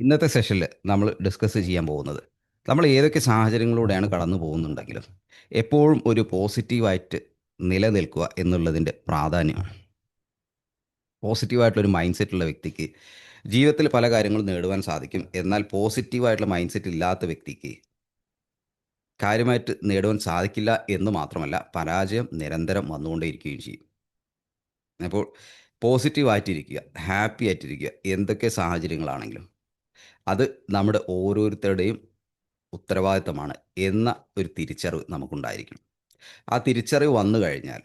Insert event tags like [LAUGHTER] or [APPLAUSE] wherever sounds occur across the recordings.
ഇന്നത്തെ സെഷനിൽ നമ്മൾ ഡിസ്കസ് ചെയ്യാൻ പോകുന്നത്. നമ്മൾ ഏതൊക്കെ സാഹചര്യങ്ങളിലൂടെയാണ് കടന്നു പോകുന്നുണ്ടെങ്കിലും എപ്പോഴും ഒരു പോസിറ്റീവായിട്ട് നിലനിൽക്കുക എന്നുള്ളതിന്റെ പ്രാധാന്യമാണ്. പോസിറ്റീവായിട്ടുള്ള ഒരു മൈൻഡ് സെറ്റുള്ള വ്യക്തിക്ക് ജീവിതത്തിൽ പല കാര്യങ്ങളും നേടുവാൻ സാധിക്കും. എന്നാൽ പോസിറ്റീവായിട്ടുള്ള മൈൻഡ് സെറ്റ് ഇല്ലാത്ത വ്യക്തിക്ക് കാര്യമായിട്ട് നേടുവാൻ സാധിക്കില്ല എന്ന് മാത്രമല്ല പരാജയം നിരന്തരം വന്നുകൊണ്ടേയിരിക്കുകയും ചെയ്യും. അപ്പോൾ പോസിറ്റീവായിട്ടിരിക്കുക ഹാപ്പി ആയിട്ടിരിക്കുക എന്തൊക്കെ സാഹചര്യങ്ങളാണെങ്കിലും അത് നമ്മുടെ ഓരോരുത്തരുടെയും ഉത്തരവാദിത്തമാണ് എന്ന ഒരു തിരിച്ചറിവ് നമുക്കുണ്ടായിരിക്കണം. ആ തിരിച്ചറിവ് വന്നു കഴിഞ്ഞാൽ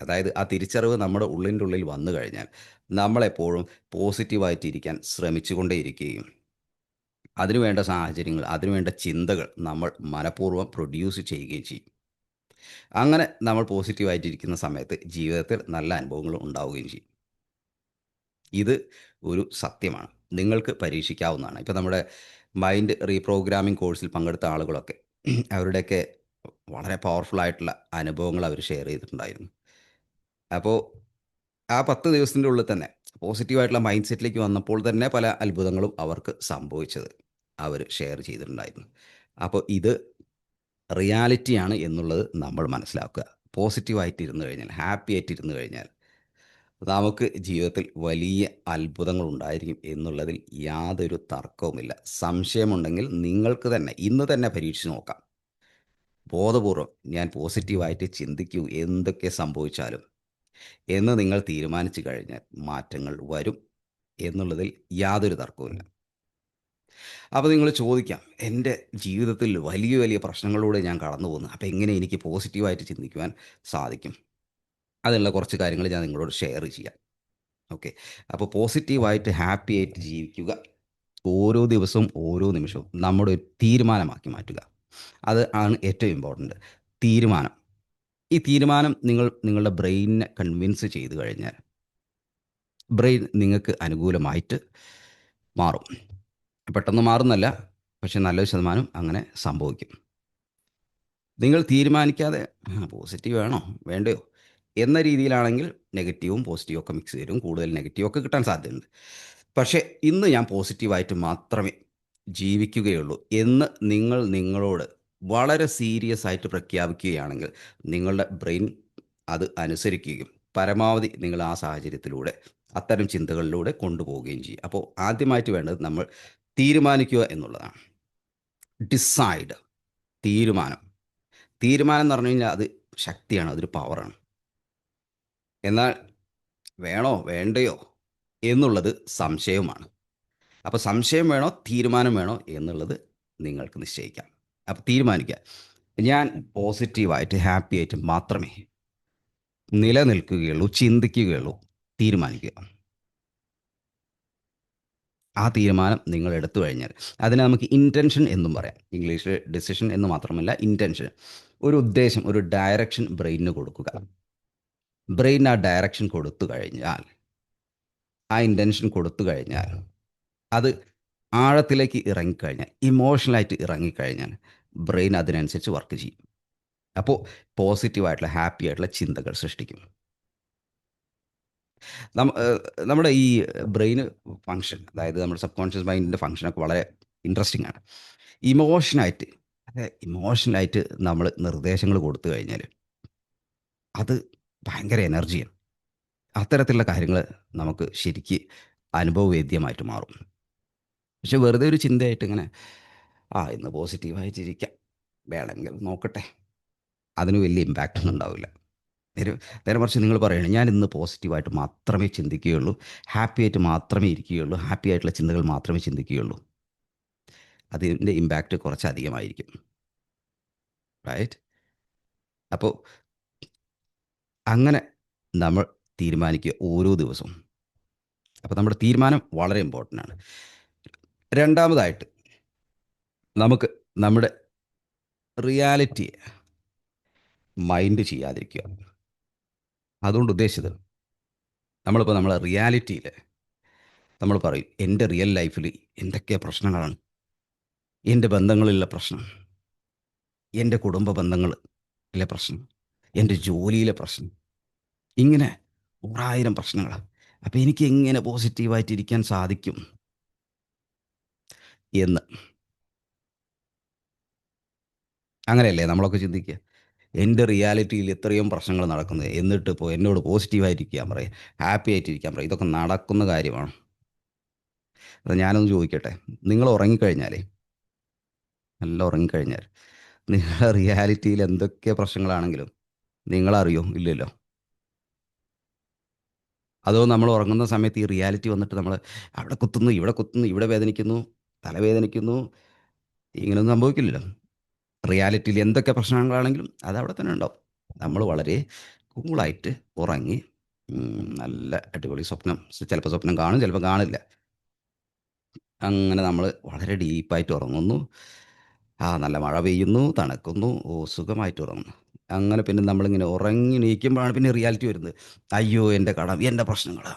അതായത് ആ തിരിച്ചറിവ് നമ്മുടെ ഉള്ളിന്റെ ഉള്ളിൽ വന്നു കഴിഞ്ഞാൽ നമ്മളെപ്പോഴും പോസിറ്റീവായിട്ടിരിക്കാൻ ശ്രമിച്ചുകൊണ്ടേയിരിക്കുകയും അതിനുവേണ്ട സാഹചര്യങ്ങൾ അതിനുവേണ്ട ചിന്തകൾ നമ്മൾ മനഃപൂർവം പ്രൊഡ്യൂസ് ചെയ്യുകയും ചെയ്യും. അങ്ങനെ നമ്മൾ പോസിറ്റീവായിട്ടിരിക്കുന്ന സമയത്ത് ജീവിതത്തിൽ നല്ല അനുഭവങ്ങൾ ഉണ്ടാവുകയും ചെയ്യും. ഇത് ഒരു സത്യമാണ്. നിങ്ങൾക്ക് പരീക്ഷിക്കാവുന്നതാണ്. ഇപ്പോൾ നമ്മുടെ മൈൻഡ് റീപ്രോഗ്രാമിംഗ് കോഴ്സിൽ പങ്കെടുത്ത ആളുകളൊക്കെ അവരുടെയൊക്കെ വളരെ പവർഫുൾ ആയിട്ടുള്ള അനുഭവങ്ങൾ അവർ ഷെയർ ചെയ്തിട്ടുണ്ടായിരുന്നു. അപ്പോൾ ആ പത്ത് ദിവസത്തിന്റെ ഉള്ളിൽ തന്നെ പോസിറ്റീവായിട്ടുള്ള മൈൻഡ് സെറ്റിലേക്ക് വന്നപ്പോൾ തന്നെ പല അത്ഭുതങ്ങളും അവർക്ക് സംഭവിച്ചത് അവർ ഷെയർ ചെയ്തിട്ടുണ്ടായിരുന്നു. അപ്പോൾ ഇത് റിയാലിറ്റിയാണ് എന്നുള്ളത് നമ്മൾ മനസ്സിലാക്കുക. പോസിറ്റീവായിട്ട് ഇരുന്ന് കഴിഞ്ഞാൽ ഹാപ്പി ആയിട്ട് കഴിഞ്ഞാൽ നമുക്ക് ജീവിതത്തിൽ വലിയ അത്ഭുതങ്ങൾ ഉണ്ടായിരിക്കും എന്നുള്ളതിൽ യാതൊരു തർക്കവുമില്ല. സംശയമുണ്ടെങ്കിൽ നിങ്ങൾക്ക് തന്നെ ഇന്ന് തന്നെ പരീക്ഷിച്ച് നോക്കാം. ബോധപൂർവം ഞാൻ പോസിറ്റീവായിട്ട് ചിന്തിക്കൂ എന്തൊക്കെ സംഭവിച്ചാലും. എന്ന് നിങ്ങൾ തീരുമാനിച്ചു കഴിഞ്ഞാൽ മാറ്റങ്ങൾ വരും എന്നുള്ളതിൽ യാതൊരു തർക്കവുമില്ല. അപ്പോൾ നിങ്ങൾ ചോദിക്കാം എന്റെ ജീവിതത്തിൽ വലിയ വലിയ പ്രശ്നങ്ങളിലൂടെ ഞാൻ കടന്നു പോകുന്നു അപ്പോൾ എങ്ങനെ എനിക്ക് പോസിറ്റീവായിട്ട് ചിന്തിക്കുവാൻ സാധിക്കും? അതിനുള്ള കുറച്ച് കാര്യങ്ങൾ ഞാൻ നിങ്ങളോട് ഷെയർ ചെയ്യാം. ഓക്കെ അപ്പോൾ പോസിറ്റീവായിട്ട് ഹാപ്പി ആയിട്ട് ജീവിക്കുക. ഓരോ ദിവസവും ഓരോ നിമിഷവും നമ്മുടെ ഒരു തീരുമാനമാക്കി മാറ്റുക. അത് ആണ് ഏറ്റവും ഇമ്പോർട്ടന്റ് തീരുമാനം. ഈ തീരുമാനം നിങ്ങൾ നിങ്ങളുടെ ബ്രെയിനിനെ കൺവിൻസ് ചെയ്ത് കഴിഞ്ഞാൽ ബ്രെയിൻ നിങ്ങൾക്ക് അനുകൂലമായിട്ട് മാറും. പെട്ടെന്ന് മാറുന്നല്ല പക്ഷെ നല്ലൊരു ശതമാനം അങ്ങനെ സംഭവിക്കും. നിങ്ങൾ തീരുമാനിക്കാതെ പോസിറ്റീവ് വേണോ? വേണ്ടയോ? എന്ന രീതിയിലാണെങ്കിൽ നെഗറ്റീവും പോസിറ്റീവും ഒക്കെ മിക്സ് ചെയ്തും കൂടുതൽ നെഗറ്റീവ് ഒക്കെ കിട്ടാൻ സാധ്യതയുണ്ട്. പക്ഷേ ഇന്ന് ഞാൻ പോസിറ്റീവായിട്ട് മാത്രമേ ജീവിക്കുകയുള്ളൂ എന്ന് നിങ്ങൾ നിങ്ങളോട് വളരെ സീരിയസ് ആയിട്ട് പ്രഖ്യാപിക്കുകയാണെങ്കിൽ നിങ്ങളുടെ ബ്രെയിൻ അത് അനുസരിക്കുകയും പരമാവധി നിങ്ങൾ ആ സാഹചര്യത്തിലൂടെ അത്തരം ചിന്തകളിലൂടെ കൊണ്ടുപോവുകയും ചെയ്യും. അപ്പോൾ ആദ്യമായിട്ട് വേണ്ടത് നമ്മൾ തീരുമാനിക്കുക എന്നുള്ളതാണ്. ഡിസൈഡ് തീരുമാനം. തീരുമാനം എന്ന് പറഞ്ഞു കഴിഞ്ഞാൽ അത് ശക്തിയാണ് അതൊരു പവറാണ് എന്നാൽ വേണോ വേണ്ടയോ എന്നുള്ളത് സംശയവുമാണ്. അപ്പോൾ സംശയം വേണോ തീരുമാനം വേണോ എന്നുള്ളത് നിങ്ങൾക്ക് നിശ്ചയിക്കാം. അപ്പോൾ തീരുമാനിക്കുക ഞാൻ പോസിറ്റീവായിട്ട് ഹാപ്പി ആയിട്ട് മാത്രമേ നിലനിൽക്കുകയുള്ളൂ ചിന്തിക്കുകയുള്ളൂ തീരുമാനിക്കുക. ആ തീരുമാനം നിങ്ങൾ എടുത്തു കഴിഞ്ഞാൽ അതിനെ നമുക്ക് ഇന്റൻഷൻ എന്നും പറയാം. ഇംഗ്ലീഷിൽ ഡിസിഷൻ എന്ന് മാത്രമല്ല ഇന്റൻഷൻ ഒരു ഉദ്ദേശം ഒരു ഡയറക്ഷൻ ബ്രെയിനിന് കൊടുക്കുക. ബ്രെയിൻ ആ ഡയറക്ഷൻ കൊടുത്തു കഴിഞ്ഞാൽ ആ ഇന്റൻഷൻ കൊടുത്തു കഴിഞ്ഞാൽ അത് ആഴത്തിലേക്ക് ഇറങ്ങിക്കഴിഞ്ഞാൽ ഇമോഷണലായിട്ട് ഇറങ്ങിക്കഴിഞ്ഞാൽ ബ്രെയിൻ അതിനനുസരിച്ച് വർക്ക് ചെയ്യും. അപ്പോൾ പോസിറ്റീവായിട്ടുള്ള ഹാപ്പി ആയിട്ടുള്ള ചിന്തകൾ സൃഷ്ടിക്കും. നമ്മ നമ്മുടെ ഈ ബ്രെയിൻ ഫങ്ഷൻ അതായത് നമ്മുടെ സബ് കോൺഷ്യസ് മൈൻഡിന്റെ ഫങ്ഷനൊക്കെ വളരെ ഇൻട്രസ്റ്റിംഗ് ആണ്. ഇമോഷനായിട്ട് അതായത് ഇമോഷണലായിട്ട് നമ്മൾ നിർദ്ദേശങ്ങൾ കൊടുത്തു കഴിഞ്ഞാൽ അത് ഭയങ്കര എനർജിയാണ്. അത്തരത്തിലുള്ള കാര്യങ്ങൾ നമുക്ക് ശരിക്ക് അനുഭവവേദ്യമായിട്ട് മാറും. പക്ഷെ വെറുതെ ഒരു ചിന്തയായിട്ട് ഇങ്ങനെ ആ ഇന്ന് പോസിറ്റീവായി ചിരിക്കാം. വേണമെങ്കിൽ നോക്കട്ടെ. അതിന് വലിയ ഇമ്പാക്റ്റ് ഒന്നും ഉണ്ടാവില്ല. നേരെ നേരെ മറിച്ച് നിങ്ങൾ പറയണം ഞാൻ ഇന്ന് പോസിറ്റീവായിട്ട് മാത്രമേ ചിന്തിക്കുകയുള്ളൂ. ഹാപ്പി ആയിട്ട് മാത്രമേ ഇരിക്കുകയുള്ളൂ. ഹാപ്പി ആയിട്ടുള്ള ചിന്തകൾ മാത്രമേ ചിന്തിക്കുകയുള്ളൂ. അതിന്റെ ഇമ്പാക്റ്റ് കുറച്ച് അധികമായിരിക്കും റൈറ്റ് അപ്പോൾ അങ്ങനെ നമ്മൾ തീരുമാനിക്കുക ഓരോ ദിവസവും. അപ്പോൾ നമ്മുടെ തീരുമാനം വളരെ ഇമ്പോർട്ടന്റ് ആണ്. രണ്ടാമതായിട്ട് നമുക്ക് നമ്മുടെ റിയാലിറ്റിയെ മൈൻഡ് ചെയ്യാതിരിക്കുക. അതുകൊണ്ട് ഉദ്ദേശിച്ചത് നമ്മളിപ്പോൾ നമ്മളെ റിയാലിറ്റിയിൽ നമ്മൾ പറയും എന്റെ റിയൽ ലൈഫിൽ എന്തൊക്കെ പ്രശ്നങ്ങളാണ്? എന്റെ ബന്ധങ്ങളിലെ പ്രശ്നം? എന്റെ കുടുംബ ബന്ധങ്ങളിലെ പ്രശ്നം? എന്റെ ജോലിയിലെ പ്രശ്നം? ഇങ്ങനെ നൂറായിരം പ്രശ്നങ്ങളാണ് അപ്പം എനിക്ക് എങ്ങനെ പോസിറ്റീവായിട്ട് ഇരിക്കാൻ സാധിക്കും എന്ന്. അങ്ങനെയല്ലേ നമ്മളൊക്കെ ചിന്തിക്കുക. എന്റെ റിയാലിറ്റിയിൽ എത്രയും പ്രശ്നങ്ങൾ നടക്കുന്നത്. എന്നിട്ട് ഇപ്പോൾ എന്നോട് പോസിറ്റീവായിട്ടിരിക്കാൻ പറയും. ഹാപ്പി ആയിട്ടിരിക്കാൻ പറയും. ഇതൊക്കെ നടക്കുന്ന കാര്യമാണ് അത് ഞാനൊന്ന് ചോദിക്കട്ടെ. നിങ്ങൾ ഉറങ്ങിക്കഴിഞ്ഞാലേ നല്ല ഉറങ്ങിക്കഴിഞ്ഞാൽ നിങ്ങളുടെ റിയാലിറ്റിയിൽ എന്തൊക്കെ പ്രശ്നങ്ങളാണെങ്കിലും നിങ്ങളറിയോ? ഇല്ലല്ലോ. അതോ നമ്മൾ ഉറങ്ങുന്ന സമയത്ത് ഈ റിയാലിറ്റി വന്നിട്ട് നമ്മൾ അവിടെ കുത്തുന്നു, ഇവിടെ കുത്തുന്നു, ഇവിടെ വേദനിക്കുന്നു, തലവേദനിക്കുന്നു. ഇങ്ങനെയൊന്നും സംഭവിക്കില്ലല്ലോ. റിയാലിറ്റിയിൽ എന്തൊക്കെ പ്രശ്നങ്ങളാണെങ്കിലും അത് അവിടെ തന്നെ ഉണ്ടാവും. നമ്മൾ വളരെ കൂളായിട്ട് ഉറങ്ങി നല്ല അടിപൊളി സ്വപ്നം ചിലപ്പോൾ സ്വപ്നം കാണും, ചിലപ്പോൾ കാണില്ല. അങ്ങനെ നമ്മൾ വളരെ ഡീപ്പായിട്ട് ഉറങ്ങുന്നു. ആ നല്ല മഴ പെയ്യുന്നു, തണുക്കുന്നു. ഓ സുഖമായിട്ട് ഉറങ്ങുന്നു. അങ്ങനെ പിന്നെ നമ്മളിങ്ങനെ ഉറങ്ങി നീക്കുമ്പോഴാണ് പിന്നെ റിയാലിറ്റി വരുന്നത്. അയ്യോ എന്റെ കടം, എന്റെ പ്രശ്നങ്ങളാ.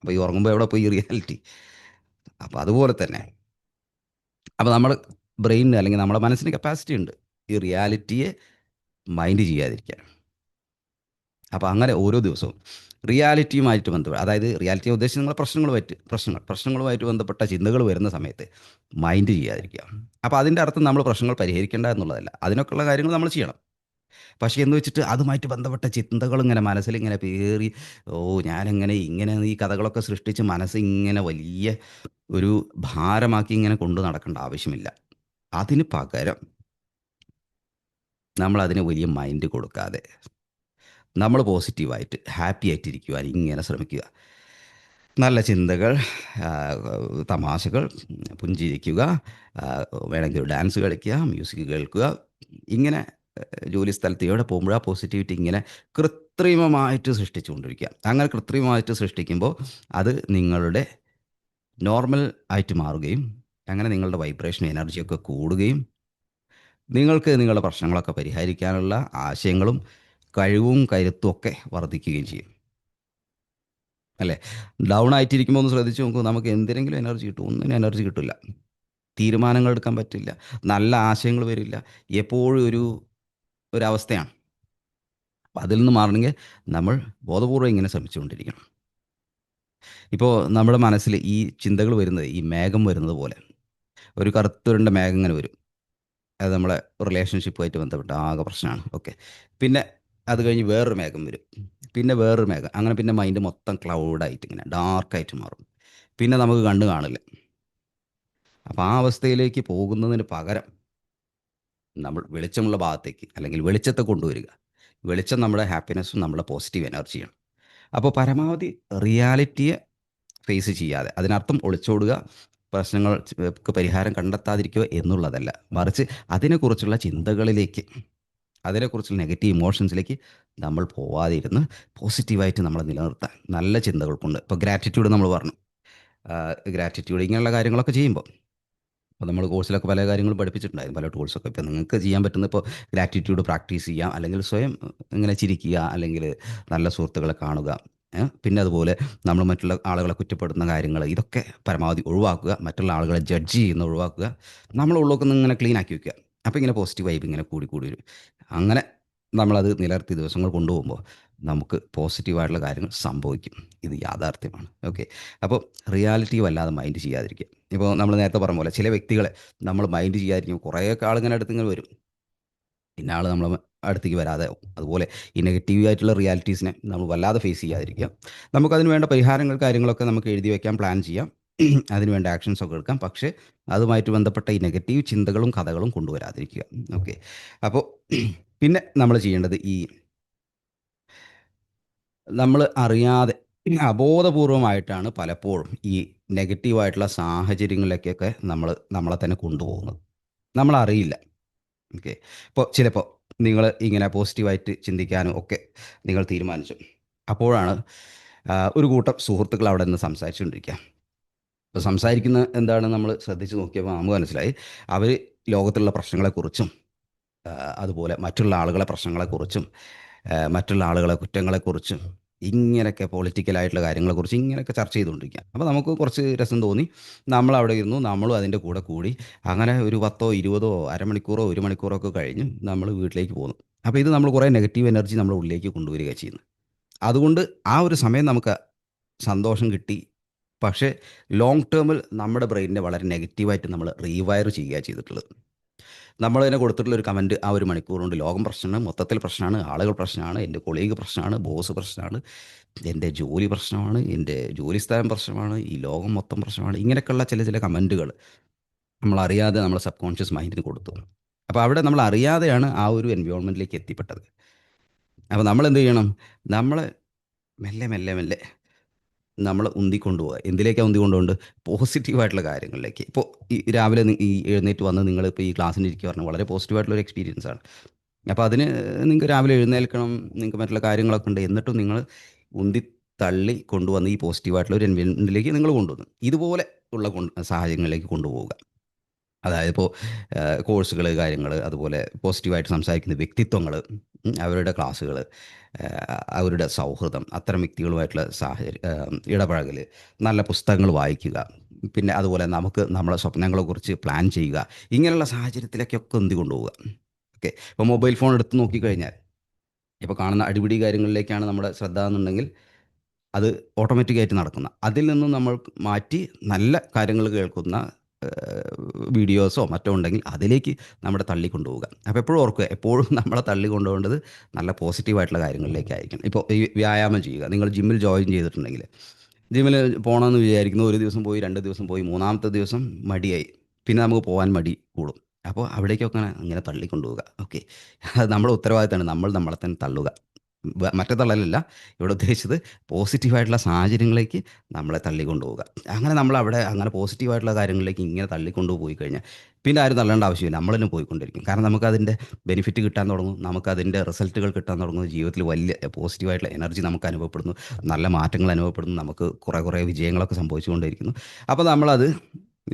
അപ്പോൾ ഈ ഉറങ്ങുമ്പോൾ എവിടെ പോയി റിയാലിറ്റി? അപ്പോൾ അതുപോലെ തന്നെ അപ്പോൾ നമ്മൾ ബ്രെയിനിന് അല്ലെങ്കിൽ നമ്മുടെ മനസ്സിന് കപ്പാസിറ്റി ഉണ്ട്. ഈ റിയാലിറ്റിയെ മൈൻഡ് ചെയ്യാതിരിക്കാൻ. അപ്പോൾ അങ്ങനെ ഓരോ ദിവസവും റിയാലിറ്റിയുമായിട്ട് ബന്ധപ്പെട്ട് അതായത് റിയാലിറ്റി ഉദ്ദേശിച്ച് നിങ്ങളുടെ പ്രശ്നങ്ങളുമായിട്ട് പ്രശ്നങ്ങൾ പ്രശ്നങ്ങളുമായിട്ട് ബന്ധപ്പെട്ട ചിന്തകൾ വരുന്ന സമയത്ത് മൈൻഡ് ചെയ്യാതിരിക്കുക. അപ്പോൾ അതിന്റെ അർത്ഥം നമ്മൾ പ്രശ്നങ്ങൾ പരിഹരിക്കേണ്ട എന്നുള്ളതല്ല. അതിനൊക്കെയുള്ള കാര്യങ്ങൾ നമ്മൾ ചെയ്യണം. പക്ഷേ എന്ന് വെച്ചിട്ട് അതുമായിട്ട് ബന്ധപ്പെട്ട ചിന്തകൾ ഇങ്ങനെ മനസ്സിൽ ഇങ്ങനെ പേറി ഓ ഞാനെങ്ങനെ ഇങ്ങനെ ഈ കഥകളൊക്കെ സൃഷ്ടിച്ച് മനസ്സ് ഇങ്ങനെ വലിയ ഒരു ഭാരമാക്കി ഇങ്ങനെ കൊണ്ടു നടക്കേണ്ട ആവശ്യമില്ല. അതിന് പകരം നമ്മൾ അതിന് വലിയ മൈൻഡ് കൊടുക്കാതെ നമ്മൾ പോസിറ്റീവായിട്ട് ഹാപ്പി ആയിട്ടിരിക്കുവാൻ ഇങ്ങനെ ശ്രമിക്കുക. നല്ല ചിന്തകൾ, തമാശകൾ, പുഞ്ചിരിക്കുക, വേണമെങ്കിൽ ഡാൻസ് കളിക്കുക, മ്യൂസിക് കേൾക്കുക. ഇങ്ങനെ ജോലി സ്ഥലത്ത് എവിടെ ആ പോസിറ്റിവിറ്റി ഇങ്ങനെ കൃത്രിമമായിട്ട് സൃഷ്ടിച്ചുകൊണ്ടിരിക്കുക. അങ്ങനെ കൃത്രിമമായിട്ട് സൃഷ്ടിക്കുമ്പോൾ അത് നിങ്ങളുടെ നോർമൽ ആയിട്ട് മാറുകയും അങ്ങനെ നിങ്ങളുടെ വൈബ്രേഷൻ എനർജിയൊക്കെ കൂടുകയും നിങ്ങൾക്ക് നിങ്ങളുടെ പ്രശ്നങ്ങളൊക്കെ പരിഹരിക്കാനുള്ള ആശയങ്ങളും കഴിവും കരുത്തും ഒക്കെ വർദ്ധിക്കുകയും ചെയ്യും. അല്ലേ? ഡൗൺ ആയിട്ടിരിക്കുമ്പോൾ ഒന്ന് ശ്രദ്ധിച്ച് നോക്കൂ. നമുക്ക് എന്തിനെങ്കിലും എനർജി കിട്ടും ഒന്നിനും എനർജി കിട്ടില്ല. തീരുമാനങ്ങൾ എടുക്കാൻ പറ്റില്ല. നല്ല ആശയങ്ങൾ വരില്ല. എപ്പോഴും ഒരു ഒരവസ്ഥയാണ്. അപ്പം അതിൽ നിന്ന് മാറണമെങ്കിൽ നമ്മൾ ബോധപൂർവം ഇങ്ങനെ ശ്രമിച്ചുകൊണ്ടിരിക്കണം. ഇപ്പോൾ നമ്മുടെ മനസ്സിൽ ഈ ചിന്തകൾ വരുന്നത് ഈ മേഘം വരുന്നത് പോലെ ഒരു കറുത്തുരുണ്ട മേഘം ഇങ്ങനെ വരും. അത് നമ്മളെ റിലേഷൻഷിപ്പുമായിട്ട് ബന്ധപ്പെട്ട ആകെ പ്രശ്നമാണ്. ഓക്കെ. പിന്നെ അത് കഴിഞ്ഞ് വേറൊരു മേഘം വരും. പിന്നെ വേറൊരു മേഘം. അങ്ങനെ പിന്നെ മൈൻഡ് മൊത്തം ക്ലൗഡായിട്ട് ഇങ്ങനെ ഡാർക്കായിട്ട് മാറും. പിന്നെ നമുക്ക് കണ്ടു കാണില്ല. അപ്പോൾ ആ അവസ്ഥയിലേക്ക് പോകുന്നതിന് പകരം നമ്മൾ വെളിച്ചമുള്ള ഭാഗത്തേക്ക് അല്ലെങ്കിൽ വെളിച്ചത്തെ കൊണ്ടുവരിക. വെളിച്ചം നമ്മുടെ ഹാപ്പിനെസ്സും നമ്മുടെ പോസിറ്റീവ് എനർജിയാണ്. അപ്പോൾ പരമാവധി റിയാലിറ്റിയെ ഫേസ് ചെയ്യാതെ അതിനർത്ഥം ഒളിച്ചോടുക, പ്രശ്നങ്ങൾക്ക് പരിഹാരം കണ്ടെത്താതിരിക്കുക എന്നുള്ളതല്ല. മറിച്ച് അതിനെക്കുറിച്ചുള്ള ചിന്തകളിലേക്ക് അതിനെക്കുറിച്ചുള്ള നെഗറ്റീവ് ഇമോഷൻസിലേക്ക് നമ്മൾ പോവാതിരുന്ന് പോസിറ്റീവായിട്ട് നമ്മളെ നിലനിർത്താൻ നല്ല ചിന്തകൾ കൊണ്ട് ഇപ്പോൾ ഗ്രാറ്റിറ്റ്യൂഡ് നമ്മൾ പറഞ്ഞു. ഗ്രാറ്റിറ്റ്യൂഡ് ഇങ്ങനെയുള്ള കാര്യങ്ങളൊക്കെ ചെയ്യുമ്പോൾ അപ്പോൾ നമ്മൾ കോഴ്സിലൊക്കെ പല കാര്യങ്ങളും പഠിപ്പിച്ചിട്ടുണ്ടായിരുന്നു. പല ടൂൾസൊക്കെ. ഇപ്പോൾ നിങ്ങൾക്ക് ചെയ്യാൻ പറ്റുന്ന ഇപ്പോൾ ഗ്രാറ്റിറ്റ്യൂഡ് പ്രാക്ടീസ് ചെയ്യാം. അല്ലെങ്കിൽ സ്വയം ഇങ്ങനെ ചിരിക്കുക, അല്ലെങ്കിൽ നല്ല സുഹൃത്തുക്കളെ കാണുക. പിന്നെ അതുപോലെ നമ്മൾ മറ്റുള്ള ആളുകളെ കുറ്റപ്പെടുന്ന കാര്യങ്ങൾ ഇതൊക്കെ പരമാവധി ഒഴിവാക്കുക. മറ്റുള്ള ആളുകളെ ജഡ്ജ് ചെയ്യുന്ന ഒഴിവാക്കുക. നമ്മൾ ഉള്ളൊക്കെ ഇങ്ങനെ ക്ലീൻ ആക്കി വെക്കുക. അപ്പോൾ ഇങ്ങനെ പോസിറ്റീവ് വൈബ് ഇങ്ങനെ കൂടി കൂടി വരും. അങ്ങനെ നമ്മളത് നിലർത്തി ദിവസങ്ങൾ കൊണ്ടുപോകുമ്പോൾ നമുക്ക് പോസിറ്റീവായിട്ടുള്ള കാര്യങ്ങൾ സംഭവിക്കും. ഇത് യാഥാർത്ഥ്യമാണ്. ഓക്കെ. അപ്പോൾ റിയാലിറ്റി വല്ലാതെ മൈൻഡ് ചെയ്യാതിരിക്കുക. ഇപ്പോൾ നമ്മൾ നേരത്തെ പറഞ്ഞ പോലെ ചില വ്യക്തികളെ നമ്മൾ മൈൻഡ് ചെയ്യാതിരിക്കുമ്പോൾ കുറേയൊക്കെ ആളിങ്ങനെ അടുത്തിങ്ങനെ വരും. പിന്നെ ആൾ നമ്മളെ അടുത്തേക്ക് വരാതെ അതുപോലെ ഈ നെഗറ്റീവ് ആയിട്ടുള്ള റിയാലിറ്റീസിനെ നമ്മൾ വല്ലാതെ ഫേസ് ചെയ്യാതിരിക്കുക. നമുക്കതിന് വേണ്ട പരിഹാരങ്ങൾ കാര്യങ്ങളൊക്കെ നമുക്ക് എഴുതി വയ്ക്കാൻ പ്ലാൻ ചെയ്യാം. അതിന് വേണ്ട ആക്ഷൻസ് ഒക്കെ എടുക്കാം. പക്ഷേ അതുമായിട്ട് ബന്ധപ്പെട്ട ഈ നെഗറ്റീവ് ചിന്തകളും കഥകളും കൊണ്ടുവരാതിരിക്കുക. ഓക്കെ. അപ്പോൾ പിന്നെ നമ്മൾ ചെയ്യേണ്ടത് ഈ നമ്മൾ അറിയാതെ അബോധപൂർവമായിട്ടാണ് പലപ്പോഴും ഈ നെഗറ്റീവായിട്ടുള്ള സാഹചര്യങ്ങളിലേക്കൊക്കെ നമ്മൾ നമ്മളെ തന്നെ കൊണ്ടുപോകുന്നത്. നമ്മളറിയില്ല. ഓക്കെ. ഇപ്പോൾ ചിലപ്പോൾ നിങ്ങൾ ഇങ്ങനെ പോസിറ്റീവായിട്ട് ചിന്തിക്കാനും ഒക്കെ നിങ്ങൾ തീരുമാനിച്ചു. അപ്പോഴാണ് ഒരു കൂട്ടം സുഹൃത്തുക്കൾ അവിടെ നിന്ന് സംസാരിച്ചുകൊണ്ടിരിക്കുക. അപ്പോൾ സംസാരിക്കുന്ന എന്താണ് നമ്മൾ ശ്രദ്ധിച്ച് നോക്കിയപ്പോൾ നമുക്ക് മനസ്സിലായി അവർ ലോകത്തുള്ള പ്രശ്നങ്ങളെക്കുറിച്ചും അതുപോലെ മറ്റുള്ള ആളുകളെ പ്രശ്നങ്ങളെക്കുറിച്ചും മറ്റുള്ള ആളുകളെ കുറ്റങ്ങളെക്കുറിച്ചും ഇങ്ങനെയൊക്കെ പൊളിറ്റിക്കലായിട്ടുള്ള കാര്യങ്ങളെക്കുറിച്ച് ഇങ്ങനെയൊക്കെ ചർച്ച ചെയ്തുകൊണ്ടിരിക്കുക. അപ്പോൾ നമുക്ക് കുറച്ച് രസം തോന്നി. നമ്മൾ അവിടെ ഇരുന്നു. നമ്മളും അതിന്റെ കൂടെ കൂടി. അങ്ങനെ ഒരു 10ഓ 20ഓ അരമണിക്കൂറോ ഒരു മണിക്കൂറോ ഒക്കെ കഴിഞ്ഞ് നമ്മൾ വീട്ടിലേക്ക് പോകുന്നു അപ്പോൾ ഇത് നമ്മൾ കുറേ നെഗറ്റീവ് എനർജി നമ്മുടെ ഉള്ളിലേക്ക് കൊണ്ടുവരിക ചെയ്യുന്നു അതുകൊണ്ട് ആ ഒരു സമയം നമുക്ക് സന്തോഷം കിട്ടി, പക്ഷേ ലോങ് ടേമിൽ നമ്മുടെ ബ്രെയിനിനെ വളരെ നെഗറ്റീവായിട്ട് നമ്മൾ റീവയർ ചെയ്യുക ചെയ്തിട്ടുള്ളത്. നമ്മളതിനെ കൊടുത്തിട്ടുള്ള ഒരു കമന്റ് ആ ഒരു മണിക്കൂർ കൊണ്ട് ലോകം പ്രശ്നമാണ് മൊത്തത്തിൽ പ്രശ്നമാണ് ആളുകൾ പ്രശ്നമാണ് എന്റെ കൊളീഗ് പ്രശ്നമാണ് ബോസ് പ്രശ്നമാണ് എന്റെ ജോലി പ്രശ്നമാണ് എന്റെ ജോലി സ്ഥലം പ്രശ്നമാണ് ഈ ലോകം മൊത്തം പ്രശ്നമാണ് ഇങ്ങനെയൊക്കെയുള്ള ചില ചില കമന്റുകൾ നമ്മളറിയാതെ നമ്മുടെ സബ് കോൺഷ്യസ് മൈൻഡിന് കൊടുത്തു. അപ്പോൾ അവിടെ നമ്മൾ അറിയാതെയാണ് ആ ഒരു എൻവയോൺമെന്റിലേക്ക് എത്തിപ്പെട്ടത്. അപ്പോൾ നമ്മൾ എന്ത് ചെയ്യണം? നമ്മൾ മെല്ലെ മെല്ലെ മെല്ലെ നമ്മൾ ഉന്തിക്കൊണ്ടുപോകുക എന്തിലേക്കാണ് ഉന്തി കൊണ്ടുപോകുന്നത് പോസിറ്റീവായിട്ടുള്ള കാര്യങ്ങളിലേക്ക്. ഇപ്പോൾ ഈ രാവിലെ ഈ എഴുന്നേറ്റ് വന്ന് നിങ്ങൾ ഇപ്പോൾ ഈ ക്ലാസ്സിന് ഇരിക്കുക പറഞ്ഞാൽ വളരെ പോസിറ്റീവായിട്ടുള്ള ഒരു എക്സ്പീരിയൻസ് ആണ്. അപ്പോൾ അതിന് നിങ്ങൾക്ക് രാവിലെ എഴുന്നേൽക്കണം നിങ്ങൾക്ക് മറ്റുള്ള കാര്യങ്ങളൊക്കെ ഉണ്ട്. എന്നിട്ടും നിങ്ങൾ ഉന്തി തള്ളി കൊണ്ടുവന്ന് ഈ പോസിറ്റീവായിട്ടുള്ള ഒരു എൻവയോൺമെന്റിലേക്ക് നിങ്ങൾ കൊണ്ടുവന്നു. ഇതുപോലെ ഉള്ള സാഹചര്യങ്ങളിലേക്ക് കൊണ്ടുപോവുക. അതായത് ഇപ്പോൾ കോഴ്സുകൾ കാര്യങ്ങൾ അതുപോലെ പോസിറ്റീവായിട്ട് സംസാരിക്കുന്ന വ്യക്തിത്വങ്ങൾ അവരുടെ ക്ലാസ്സുകൾ അവരുടെ സൗഹൃദം അത്തരം വ്യക്തികളുമായിട്ടുള്ള സാഹചര്യം ഇടപഴകൽ നല്ല പുസ്തകങ്ങൾ വായിക്കുക പിന്നെ അതുപോലെ നമുക്ക് നമ്മളെ സ്വപ്നങ്ങളെക്കുറിച്ച് പ്ലാൻ ചെയ്യുക ഇങ്ങനെയുള്ള സാഹചര്യത്തിലേക്കൊക്കെ എന്ത് കൊണ്ടുപോവുക ഓക്കെ ഇപ്പോൾ മൊബൈൽ ഫോൺ എടുത്ത് നോക്കിക്കഴിഞ്ഞാൽ ഇപ്പോൾ കാണുന്ന അടിപിടി കാര്യങ്ങളിലേക്കാണ് നമ്മുടെ ശ്രദ്ധ എന്നുണ്ടെങ്കിൽ അത് ഓട്ടോമാറ്റിക്കായിട്ട് നടക്കുന്ന അതിൽ നിന്നും നമ്മൾ മാറ്റി നല്ല കാര്യങ്ങൾ കേൾക്കുന്ന വീഡിയോസോ മറ്റോ ഉണ്ടെങ്കിൽ അതിലേക്ക് നമ്മുടെ തള്ളി കൊണ്ടുപോവുക. അപ്പോൾ എപ്പോഴും ഓർക്കുക എപ്പോഴും നമ്മളെ തള്ളി കൊണ്ടുപോകേണ്ടത് നല്ല പോസിറ്റീവായിട്ടുള്ള കാര്യങ്ങളിലേക്കായിരിക്കണം. ഇപ്പോൾ ഈ വ്യായാമം ചെയ്യുക. നിങ്ങൾ ജിമ്മിൽ ജോയിൻ ചെയ്തിട്ടുണ്ടെങ്കിൽ ജിമ്മിൽ പോകണമെന്ന് വിചാരിക്കുന്നു ഒരു ദിവസം പോയി രണ്ട് ദിവസം പോയി മൂന്നാമത്തെ ദിവസം മടിയായി. പിന്നെ നമുക്ക് പോകാൻ മടി കൂടും. അപ്പോൾ അവിടേക്കൊക്കെ അങ്ങനെ തള്ളിക്കൊണ്ടുപോകുക ഓക്കെ അത് നമ്മുടെ ഉത്തരവാദിത്തമാണ്. നമ്മൾ നമ്മളെ തന്നെ തള്ളുക. മറ്റേ തള്ളലല്ല. ഇവിടെ ഉദ്ദേശിച്ചത് പോസിറ്റീവായിട്ടുള്ള സാഹചര്യങ്ങളിലേക്ക് നമ്മളെ തള്ളിക്കൊണ്ടുപോവുക. അങ്ങനെ നമ്മൾ അവിടെ അങ്ങനെ പോസിറ്റീവായിട്ടുള്ള കാര്യങ്ങളിലേക്ക് ഇങ്ങനെ തള്ളിക്കൊണ്ടു പോയി കഴിഞ്ഞാൽ പിന്നെ ആരും തള്ളേണ്ട ആവശ്യമില്ല. നമ്മൾ തന്നെ പോയിക്കൊണ്ടിരിക്കും. കാരണം നമുക്ക് നമുക്കതിന്റെ ബെനിഫിറ്റ് കിട്ടാൻ തുടങ്ങും. നമുക്ക് നമുക്കതിന്റെ റിസൾട്ടുകൾ കിട്ടാൻ തുടങ്ങും. ജീവിതത്തിൽ വലിയ പോസിറ്റീവായിട്ടുള്ള എനർജി നമുക്ക് അനുഭവപ്പെടുന്നു. നല്ല മാറ്റങ്ങൾ അനുഭവപ്പെടുന്നു. നമുക്ക് കുറേ കുറേ വിജയങ്ങളൊക്കെ സംഭവിച്ചുകൊണ്ടിരിക്കുന്നു. അപ്പോൾ നമ്മളത്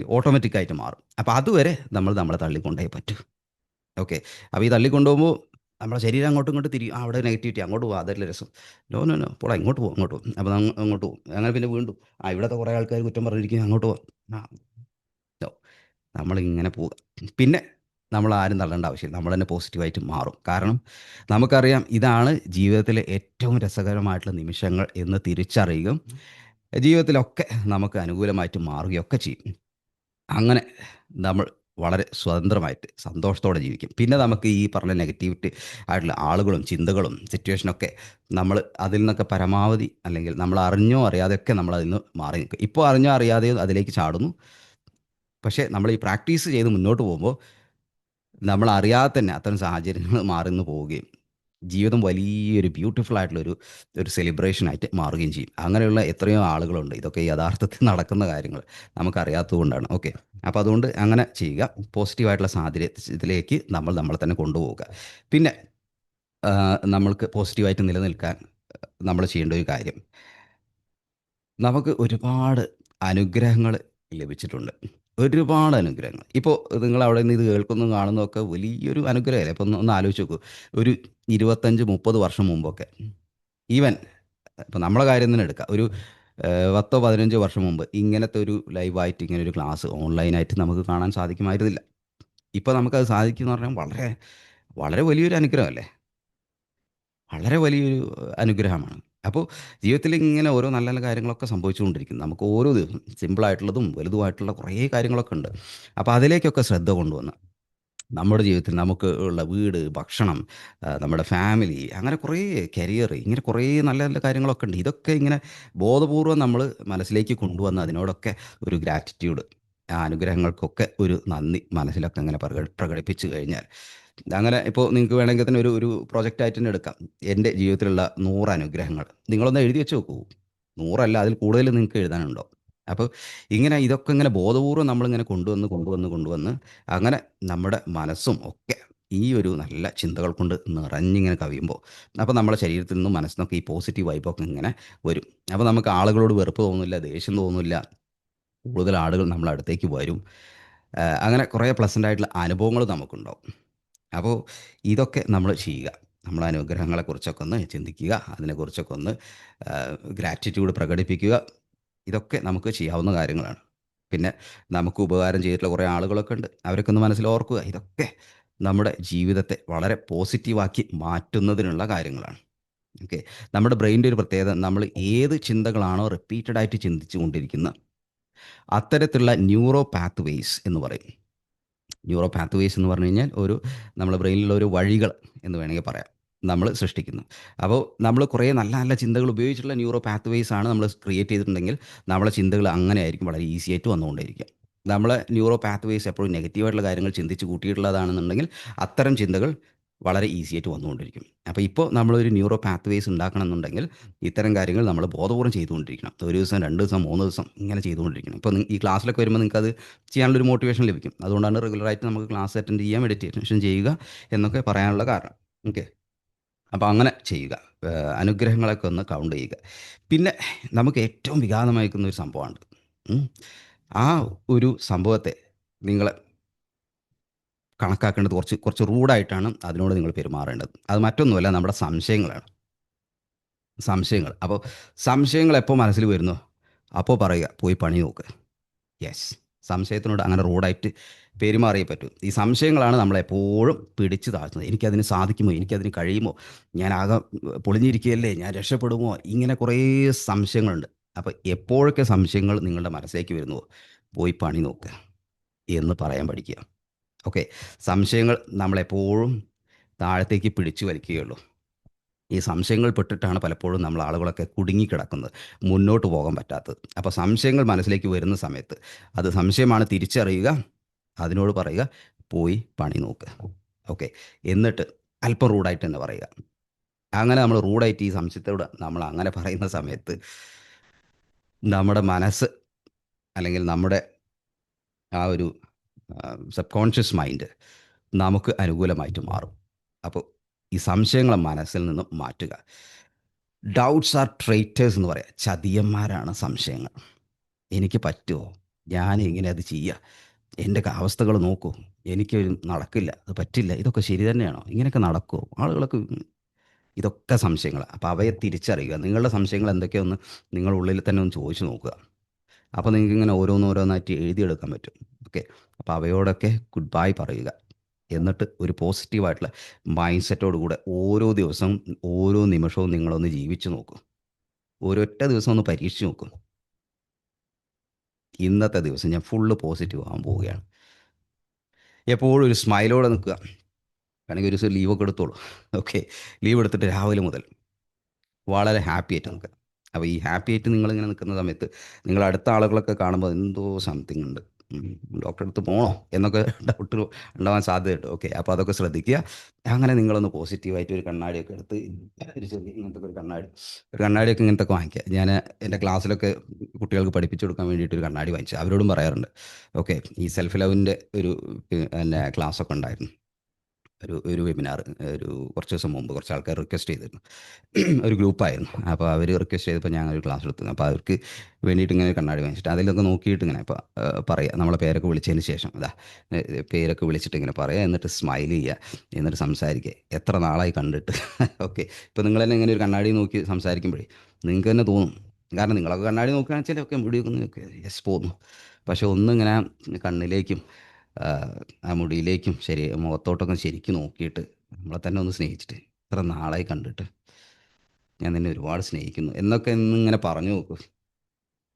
ഓട്ടോമാറ്റിക്കായിട്ട് മാറും. അപ്പോൾ അതുവരെ നമ്മൾ നമ്മളെ തള്ളിക്കൊണ്ടേ പറ്റൂ. ഓക്കെ അപ്പോൾ ഈ തള്ളിക്കൊണ്ടുപോകുമ്പോൾ നമ്മുടെ ശരീരം അങ്ങോട്ടും ഇങ്ങോട്ട് തിരിയും അവിടെ നെഗറ്റിവിറ്റി അങ്ങോട്ട് പോകും അതല്ല രസം. നോ നോ നോ പോടാ ഇങ്ങോട്ട് പോകും അങ്ങോട്ട് പോകും അപ്പോൾ അങ്ങോട്ട് പോകും അങ്ങനെ പിന്നെ വീണ്ടും ആ ഇവിടത്തെ കുറേ ആൾക്കാർ കുറ്റം പറഞ്ഞിരിക്കും അങ്ങോട്ട് പോകാം ആ നോ നമ്മളിങ്ങനെ പോവുക. പിന്നെ നമ്മൾ ആരും തള്ളേണ്ട ആവശ്യമില്ല. നമ്മൾ തന്നെ പോസിറ്റീവായിട്ട് മാറും. കാരണം നമുക്കറിയാം ഇതാണ് ജീവിതത്തിലെ ഏറ്റവും രസകരമായിട്ടുള്ള നിമിഷങ്ങൾ എന്ന് തിരിച്ചറിയുകയും ജീവിതത്തിലൊക്കെ നമുക്ക് അനുകൂലമായിട്ട് മാറുകയൊക്കെ ചെയ്യും. അങ്ങനെ നമ്മൾ വളരെ സ്വതന്ത്രമായിട്ട് സന്തോഷത്തോടെ ജീവിക്കും. പിന്നെ നമുക്ക് ഈ പറഞ്ഞ നെഗറ്റിവിറ്റി ആയിട്ടുള്ള ആളുകളും ചിന്തകളും സിറ്റുവേഷനൊക്കെ നമ്മൾ അതിൽ നിന്നൊക്കെ പരമാവധി അല്ലെങ്കിൽ നമ്മൾ അറിഞ്ഞോ അറിയാതെയൊക്കെ നമ്മൾ അതിൽ നിന്ന് മാറി നിൽക്കും. ഇപ്പോൾ അറിഞ്ഞോ അറിയാതെയോ അതിലേക്ക് ചാടുന്നു. പക്ഷേ നമ്മൾ ഈ പ്രാക്ടീസ് ചെയ്ത് മുന്നോട്ട് പോകുമ്പോൾ നമ്മൾ അറിയാതെ തന്നെ അത്തരം സാഹചര്യങ്ങൾ മാറി നിന്ന് പോവുകയും ജീവിതം വലിയൊരു ബ്യൂട്ടിഫുൾ ആയിട്ടുള്ള ഒരു ഒരു സെലിബ്രേഷനായിട്ട് മാറുകയും ചെയ്യും. അങ്ങനെയുള്ള എത്രയോ ആളുകളുണ്ട്. ഇതൊക്കെ യഥാർത്ഥത്തിൽ നടക്കുന്ന കാര്യങ്ങൾ നമുക്കറിയാത്തത് കൊണ്ടാണ്. ഓക്കെ അപ്പോൾ അതുകൊണ്ട് അങ്ങനെ ചെയ്യുക. പോസിറ്റീവായിട്ടുള്ള സാഹചര്യത്തിലേക്ക് നമ്മൾ നമ്മളെ തന്നെ കൊണ്ടുപോവുക. പിന്നെ നമ്മൾക്ക് പോസിറ്റീവായിട്ട് നിലനിൽക്കാൻ നമ്മൾ ചെയ്യേണ്ട ഒരു കാര്യം. നമുക്ക് ഒരുപാട് അനുഗ്രഹങ്ങൾ ലഭിച്ചിട്ടുണ്ട്. ഒരുപാട് അനുഗ്രഹങ്ങൾ. ഇപ്പോൾ നിങ്ങൾ അവിടെ നിന്ന് ഇത് കേൾക്കുന്നതും കാണുന്നതൊക്കെ വലിയൊരു അനുഗ്രഹമല്ലേ? ഇപ്പം ഒന്ന് ആലോചിച്ച് നോക്കൂ. ഒരു ഇരുപത്തഞ്ച് മുപ്പത് വർഷം മുമ്പൊക്കെ ഈവൻ ഇപ്പം നമ്മളെ കാര്യം തന്നെ എടുക്കാം. ഒരു പത്തോ പതിനഞ്ചോ വർഷം മുമ്പ് ഇങ്ങനത്തെ ഒരു ലൈവായിട്ട് ഇങ്ങനെ ഒരു ക്ലാസ് ഓൺലൈനായിട്ട് നമുക്ക് കാണാൻ സാധിക്കുമായിരുന്നില്ല. ഇപ്പോൾ നമുക്കത് സാധിക്കുമെന്ന് പറഞ്ഞാൽ വളരെ വളരെ വലിയൊരു അനുഗ്രഹമല്ലേ? വളരെ വലിയൊരു അനുഗ്രഹമാണ്. അപ്പോൾ ജീവിതത്തിൽ ഇങ്ങനെ ഓരോ നല്ല നല്ല കാര്യങ്ങളൊക്കെ സംഭവിച്ചുകൊണ്ടിരിക്കുന്നു. നമുക്ക് ഓരോ ദിവസം സിമ്പിളായിട്ടുള്ളതും വലുതുമായിട്ടുള്ള കുറേ കാര്യങ്ങളൊക്കെ ഉണ്ട്. അപ്പോൾ അതിലേക്കൊക്കെ ശ്രദ്ധ കൊണ്ടുവന്ന് നമ്മുടെ ജീവിതത്തിൽ നമുക്ക് ഉള്ള വീട് ഭക്ഷണം നമ്മുടെ ഫാമിലി അങ്ങനെ കുറേ കരിയർ ഇങ്ങനെ കുറേ നല്ല നല്ല കാര്യങ്ങളൊക്കെ ഉണ്ട്. ഇതൊക്കെ ഇങ്ങനെ ബോധപൂർവം നമ്മൾ മനസ്സിലേക്ക് കൊണ്ടുവന്ന് അതിനോടൊക്കെ ഒരു ഗ്രാറ്റിറ്റ്യൂഡ് ആ അനുഗ്രഹങ്ങൾക്കൊക്കെ ഒരു നന്ദി മനസ്സിലൊക്കെ അങ്ങനെ പ്രക- പ്രകടിപ്പിച്ചു കഴിഞ്ഞാൽ. അങ്ങനെ ഇപ്പോൾ നിങ്ങൾക്ക് വേണമെങ്കിൽ തന്നെ ഒരു ഒരു പ്രൊജക്റ്റായിട്ട് തന്നെ എടുക്കാം. എന്റെ ജീവിതത്തിലുള്ള നൂറ് അനുഗ്രഹങ്ങൾ. നിങ്ങളൊന്ന് എഴുതി വെച്ച് നോക്കൂ. നൂറല്ല അതിൽ കൂടുതൽ നിങ്ങൾക്ക് എഴുതാനുണ്ടോ? അപ്പോൾ ഇങ്ങനെ ഇതൊക്കെ ഇങ്ങനെ ബോധപൂർവം നമ്മളിങ്ങനെ കൊണ്ടുവന്ന് കൊണ്ടുവന്ന് കൊണ്ടുവന്ന് അങ്ങനെ നമ്മുടെ മനസ്സും ഒക്കെ ഈ ഒരു നല്ല ചിന്തകൾ കൊണ്ട് നിറഞ്ഞിങ്ങനെ കവിയുമ്പോൾ അപ്പോൾ നമ്മുടെ ശരീരത്തിൽ നിന്നും മനസ്സിനൊക്കെ ഈ പോസിറ്റീവ് വൈബൊക്കെ ഇങ്ങനെ വരും. അപ്പോൾ നമുക്ക് ആളുകളോട് വെറുപ്പ് തോന്നില്ല ദേഷ്യം തോന്നില്ല കൂടുതൽ ആളുകൾ നമ്മളെ അടുത്തേക്ക് വരും. അങ്ങനെ കുറേ പ്ലസന്റ് ആയിട്ടുള്ള അനുഭവങ്ങൾ നമുക്കുണ്ടാവും. അപ്പോൾ ഇതൊക്കെ നമ്മൾ ചെയ്യുക. നമ്മളെ അനുഗ്രഹങ്ങളെക്കുറിച്ചൊക്കെ ഒന്ന് ചിന്തിക്കുക. അതിനെക്കുറിച്ചൊക്കെ ഒന്ന് ഗ്രാറ്റിറ്റ്യൂഡ് പ്രകടിപ്പിക്കുക. ഇതൊക്കെ നമുക്ക് ചെയ്യാവുന്ന കാര്യങ്ങളാണ്. പിന്നെ നമുക്ക് ഉപകാരം ചെയ്തിട്ടുള്ള കുറേ ആളുകളൊക്കെ ഉണ്ട്. അവരൊക്കെ ഒന്ന് മനസ്സിൽ ഓർക്കുക ഇതൊക്കെ നമ്മുടെ ജീവിതത്തെ വളരെ പോസിറ്റീവാക്കി മാറ്റുന്നതിനുള്ള കാര്യങ്ങളാണ്. ഓക്കെ. നമ്മുടെ ബ്രെയിന്റെ ഒരു പ്രത്യേകത നമ്മൾ ഏത് ചിന്തകളാണോ റിപ്പീറ്റഡ് ആയിട്ട് ചിന്തിച്ചു കൊണ്ടിരിക്കുന്നത് അത്തരത്തിലുള്ള ന്യൂറോ പാത്ത് വേസ് എന്ന് പറയും. ന്യൂറോ പാത്ത് വേസ് എന്ന് പറഞ്ഞു കഴിഞ്ഞാൽ ഒരു നമ്മുടെ ബ്രെയിനിലുള്ള ഒരു വഴികൾ എന്ന് വേണമെങ്കിൽ പറയാം. നമ്മൾ സൃഷ്ടിക്കുന്നു. അപ്പോൾ നമ്മൾ കുറേ നല്ല നല്ല ചിന്തകൾ ഉപയോഗിച്ചിട്ടുള്ള ന്യൂറോ പാത്വേസ് ആണ് നമ്മൾ ക്രിയേറ്റ് ചെയ്തിട്ടുണ്ടെങ്കിൽ നമ്മളെ ചിന്തകൾ അങ്ങനെ ആയിരിക്കും വളരെ ഈസി ആയിട്ട് വന്നുകൊണ്ടിരിക്കുക നമ്മളെ ന്യൂറോ പാത്വേസ് എപ്പോഴും നെഗറ്റീവായിട്ടുള്ള കാര്യങ്ങൾ ചിന്തിച്ച് കൂട്ടിയിട്ടുള്ളതാണെന്നുണ്ടെങ്കിൽ അത്തരം ചിന്തകൾ വളരെ ഈസി ആയിട്ട് വന്നുകൊണ്ടിരിക്കും. അപ്പോൾ ഇപ്പോൾ നമ്മളൊരു ന്യൂറോ പാത്വേസ് ഉണ്ടാക്കണം എന്നുണ്ടെങ്കിൽ ഇത്തരം കാര്യങ്ങൾ നമ്മൾ ബോധപൂർവം ചെയ്തുകൊണ്ടിരിക്കണം. ഒരു ദിവസം രണ്ട് ദിവസം മൂന്ന് ദിവസം ഇങ്ങനെ ചെയ്തുകൊണ്ടിരിക്കണം. ഇപ്പോൾ ഈ ക്ലാസ്സിലൊക്കെ വരുമ്പോൾ നിങ്ങൾക്ക് അത് ചെയ്യാനുള്ളൊരു മോട്ടിവേഷൻ ലഭിക്കും. അതുകൊണ്ടാണ് റെഗുലറായിട്ട് നമുക്ക് ക്ലാസ് അറ്റൻഡ് ചെയ്യാം മെഡിറ്റേഷൻ ചെയ്യുക എന്നൊക്കെ പറയാനുള്ള കാരണം. ഓക്കെ അപ്പോൾ അങ്ങനെ ചെയ്യുക. അനുഗ്രഹങ്ങളൊക്കെ ഒന്ന് കൗണ്ട് ചെയ്യുക. പിന്നെ നമുക്ക് ഏറ്റവും വിഘാതമായിരിക്കുന്ന ഒരു സംഭവമാണ് ആ ഒരു സംഭവത്തെ നിങ്ങൾ കണക്കാക്കേണ്ടത് കുറച്ച് കുറച്ച് റൂഡായിട്ടാണ് അതിനോട് നിങ്ങൾ പെരുമാറേണ്ടത്. അത് മറ്റൊന്നുമല്ല നമ്മുടെ സംശയങ്ങളാണ്. സംശയങ്ങൾ. അപ്പോൾ സംശയങ്ങൾ എപ്പോൾ മനസ്സിൽ വരുന്നു? അപ്പോൾ പറയുക പോയി പണി നോക്ക്. യെസ് സംശയത്തിനോട് അങ്ങനെ റൂഡായിട്ട് പെരുമാറിയേ പറ്റൂ. ഈ സംശയങ്ങളാണ് നമ്മളെപ്പോഴും പിടിച്ചു താഴ്ത്തുന്നത്. എനിക്കതിന് സാധിക്കുമോ? എനിക്കതിന് കഴിയുമോ? ഞാൻ ആകെ പൊളിഞ്ഞിരിക്കുകയല്ലേ? ഞാൻ രക്ഷപ്പെടുമോ? ഇങ്ങനെ കുറേ സംശയങ്ങളുണ്ട്. അപ്പോൾ എപ്പോഴൊക്കെ സംശയങ്ങൾ നിങ്ങളുടെ മനസ്സിലേക്ക് വരുന്നുവോ? പോയി പണി നോക്കുക എന്ന് പറയാൻ പഠിക്കുക. ഓക്കെ. സംശയങ്ങൾ നമ്മളെപ്പോഴും താഴത്തേക്ക് പിടിച്ചു വലിക്കുകയുള്ളൂ. ഈ സംശയങ്ങൾ പെട്ടിട്ടാണ് പലപ്പോഴും നമ്മൾ ആളുകളൊക്കെ കുടുങ്ങിക്കിടക്കുന്നത്. മുന്നോട്ട് പോകാൻ പറ്റാത്തത്. അപ്പോൾ സംശയങ്ങൾ മനസ്സിലേക്ക് വരുന്ന സമയത്ത് അത് സംശയമാണ് തിരിച്ചറിയുക. അതിനോട് പറയുക പോയി പണി നോക്ക്. ഓക്കെ. എന്നിട്ട് അല്പം റൂഡായിട്ട് തന്നെ പറയുക. അങ്ങനെ നമ്മൾ റൂഡായിട്ട് ഈ സംശയത്തോട് നമ്മൾ അങ്ങനെ പറയുന്ന സമയത്ത് നമ്മുടെ മനസ്സ് അല്ലെങ്കിൽ നമ്മുടെ ആ ഒരു സബ് കോൺഷ്യസ് മൈൻഡ് നമുക്ക് അനുകൂലമായിട്ട് മാറും. അപ്പോൾ ഈ സംശയങ്ങളെ മനസ്സിൽ നിന്ന് മാറ്റുക. ഡൗട്ട്സ് ആർ ട്രേറ്റേഴ്സ് എന്ന് പറയാം. ചതിയന്മാരാണ് സംശയങ്ങൾ. എനിക്ക് പറ്റുമോ? ഞാൻ എങ്ങനെ അത് ചെയ്യുക എന്റെ അവസ്ഥകൾ നോക്കൂ. എനിക്ക് നടക്കില്ല. അത് പറ്റില്ല. ഇതൊക്കെ ശരി തന്നെയാണോ? ഇങ്ങനെയൊക്കെ നടക്കുമോ ആളുകളൊക്കെ ഇതൊക്കെ സംശയങ്ങളാണ് അപ്പോൾ അവയെ തിരിച്ചറിയുക. നിങ്ങളുടെ സംശയങ്ങൾ എന്തൊക്കെയൊന്ന് നിങ്ങളുടെ ഉള്ളിൽ തന്നെ ഒന്ന് ചോദിച്ചു നോക്കുക. അപ്പോൾ നിങ്ങൾക്ക് ഇങ്ങനെ ഓരോന്നോരോന്നായിട്ട് എഴുതിയെടുക്കാൻ പറ്റും. ഓക്കെ? അപ്പോൾ അവയോടൊക്കെ ഗുഡ് ബൈ പറയുക. എന്നിട്ട് ഒരു പോസിറ്റീവായിട്ടുള്ള മൈൻഡ് സെറ്റോട് കൂടെ ഓരോ ദിവസവും ഓരോ നിമിഷവും നിങ്ങളൊന്ന് ജീവിച്ചു നോക്കും. ഒരൊറ്റ ദിവസം ഒന്ന് പരീക്ഷിച്ച് നോക്കും. ഇന്നത്തെ ദിവസം ഞാൻ ഫുള്ള് പോസിറ്റീവ് ആകാൻ പോവുകയാണ്. എപ്പോഴും ഒരു സ്മൈലോടെ നിൽക്കുക. വേണമെങ്കിൽ ഒരു ദിവസം ലീവൊക്കെ എടുത്തോളൂ. ഓക്കെ ലീവ് എടുത്തിട്ട് രാവിലെ മുതൽ വളരെ ഹാപ്പി ആയിട്ട് നിൽക്കുക. അപ്പോൾ ഈ ഹാപ്പി ആയിട്ട് നിങ്ങളിങ്ങനെ നിൽക്കുന്ന സമയത്ത് നിങ്ങൾ അടുത്ത ആളുകളൊക്കെ കാണുമ്പോൾ എന്തോ സംതിങ് ഉണ്ട്. ഡോക്ടറെ അടുത്ത് പോകണോ എന്നൊക്കെ ഡൗട്ട് ഉണ്ടാവാൻ സാധ്യതയുണ്ട്. ഓക്കെ അപ്പോൾ അതൊക്കെ ശ്രദ്ധിക്കുക. അങ്ങനെ നിങ്ങളൊന്ന് പോസിറ്റീവായിട്ട് ഒരു കണ്ണാടിയൊക്കെ എടുത്ത് ഒരു ചെറിയ ഇങ്ങനത്തെ ഒരു കണ്ണാടി ഒരു കണ്ണാടിയൊക്കെ ഇങ്ങനത്തെ വാങ്ങിക്കുക. ഞാൻ എന്റെ ക്ലാസ്സിലൊക്കെ കുട്ടികൾക്ക് പഠിപ്പിച്ചു കൊടുക്കാൻ വേണ്ടിയിട്ട് ഒരു കണ്ണാടി വാങ്ങിച്ചു. അവരോടും പറയാറുണ്ട്. ഓക്കെ ഈ സെൽഫ് ലവിന്റെ ഒരു പിന്നെ ക്ലാസ്സൊക്കെ ഉണ്ടായിരുന്നു. ഒരു ഒരു വെബിനാർ ഒരു കുറച്ച് ദിവസം മുമ്പ് കുറച്ച് ആൾക്കാർ റിക്വസ്റ്റ് ചെയ്തിരുന്നു. ഒരു ഗ്രൂപ്പായിരുന്നു അപ്പോൾ അവർ റിക്വസ്റ്റ് ചെയ്തപ്പോൾ ഞാൻ ഒരു ക്ലാസ് എടുത്തു. അപ്പോൾ അവർക്ക് വേണ്ടിയിട്ട് ഇങ്ങനെ കണ്ണാടി വാങ്ങിച്ചിട്ട് അതിലൊക്കെ നോക്കിയിട്ട് ഇങ്ങനെ ഇപ്പോൾ പറയുക നമ്മളെ പേരൊക്കെ വിളിച്ചതിന് ശേഷം. അതാ പേരൊക്കെ വിളിച്ചിട്ട് ഇങ്ങനെ പറയുക എന്നിട്ട് സ്മൈൽ ചെയ്യുക എന്നിട്ട് സംസാരിക്കുക എത്ര നാളായി കണ്ടിട്ട്. [LAUGHS] ഓക്കെ. ഇപ്പോൾ നിങ്ങൾ തന്നെ ഇങ്ങനെ ഒരു കണ്ണാടി നോക്കി സംസാരിക്കുമ്പോഴേ നിങ്ങൾക്ക് തന്നെ തോന്നും. കാരണം നിങ്ങളൊക്കെ കണ്ണാടി നോക്കുകയാണെന്ന് വെച്ചാൽ ഒക്കെ മുടി ഒക്കെ യെസ് പോകുന്നു പക്ഷെ ഒന്നിങ്ങനെ കണ്ണിലേക്കും ആ, മുടിയിലേക്കും ശരി മുഖത്തോട്ടൊക്കെ ശരിക്കും നോക്കിയിട്ട് നമ്മളെ തന്നെ ഒന്ന് സ്നേഹിച്ചിട്ട് ഇത്ര നാളായി കണ്ടിട്ട് ഞാൻ നിന്നെ ഒരുപാട് സ്നേഹിക്കുന്നു. എന്നൊക്കെ ഇന്നിങ്ങനെ പറഞ്ഞു നോക്കൂ.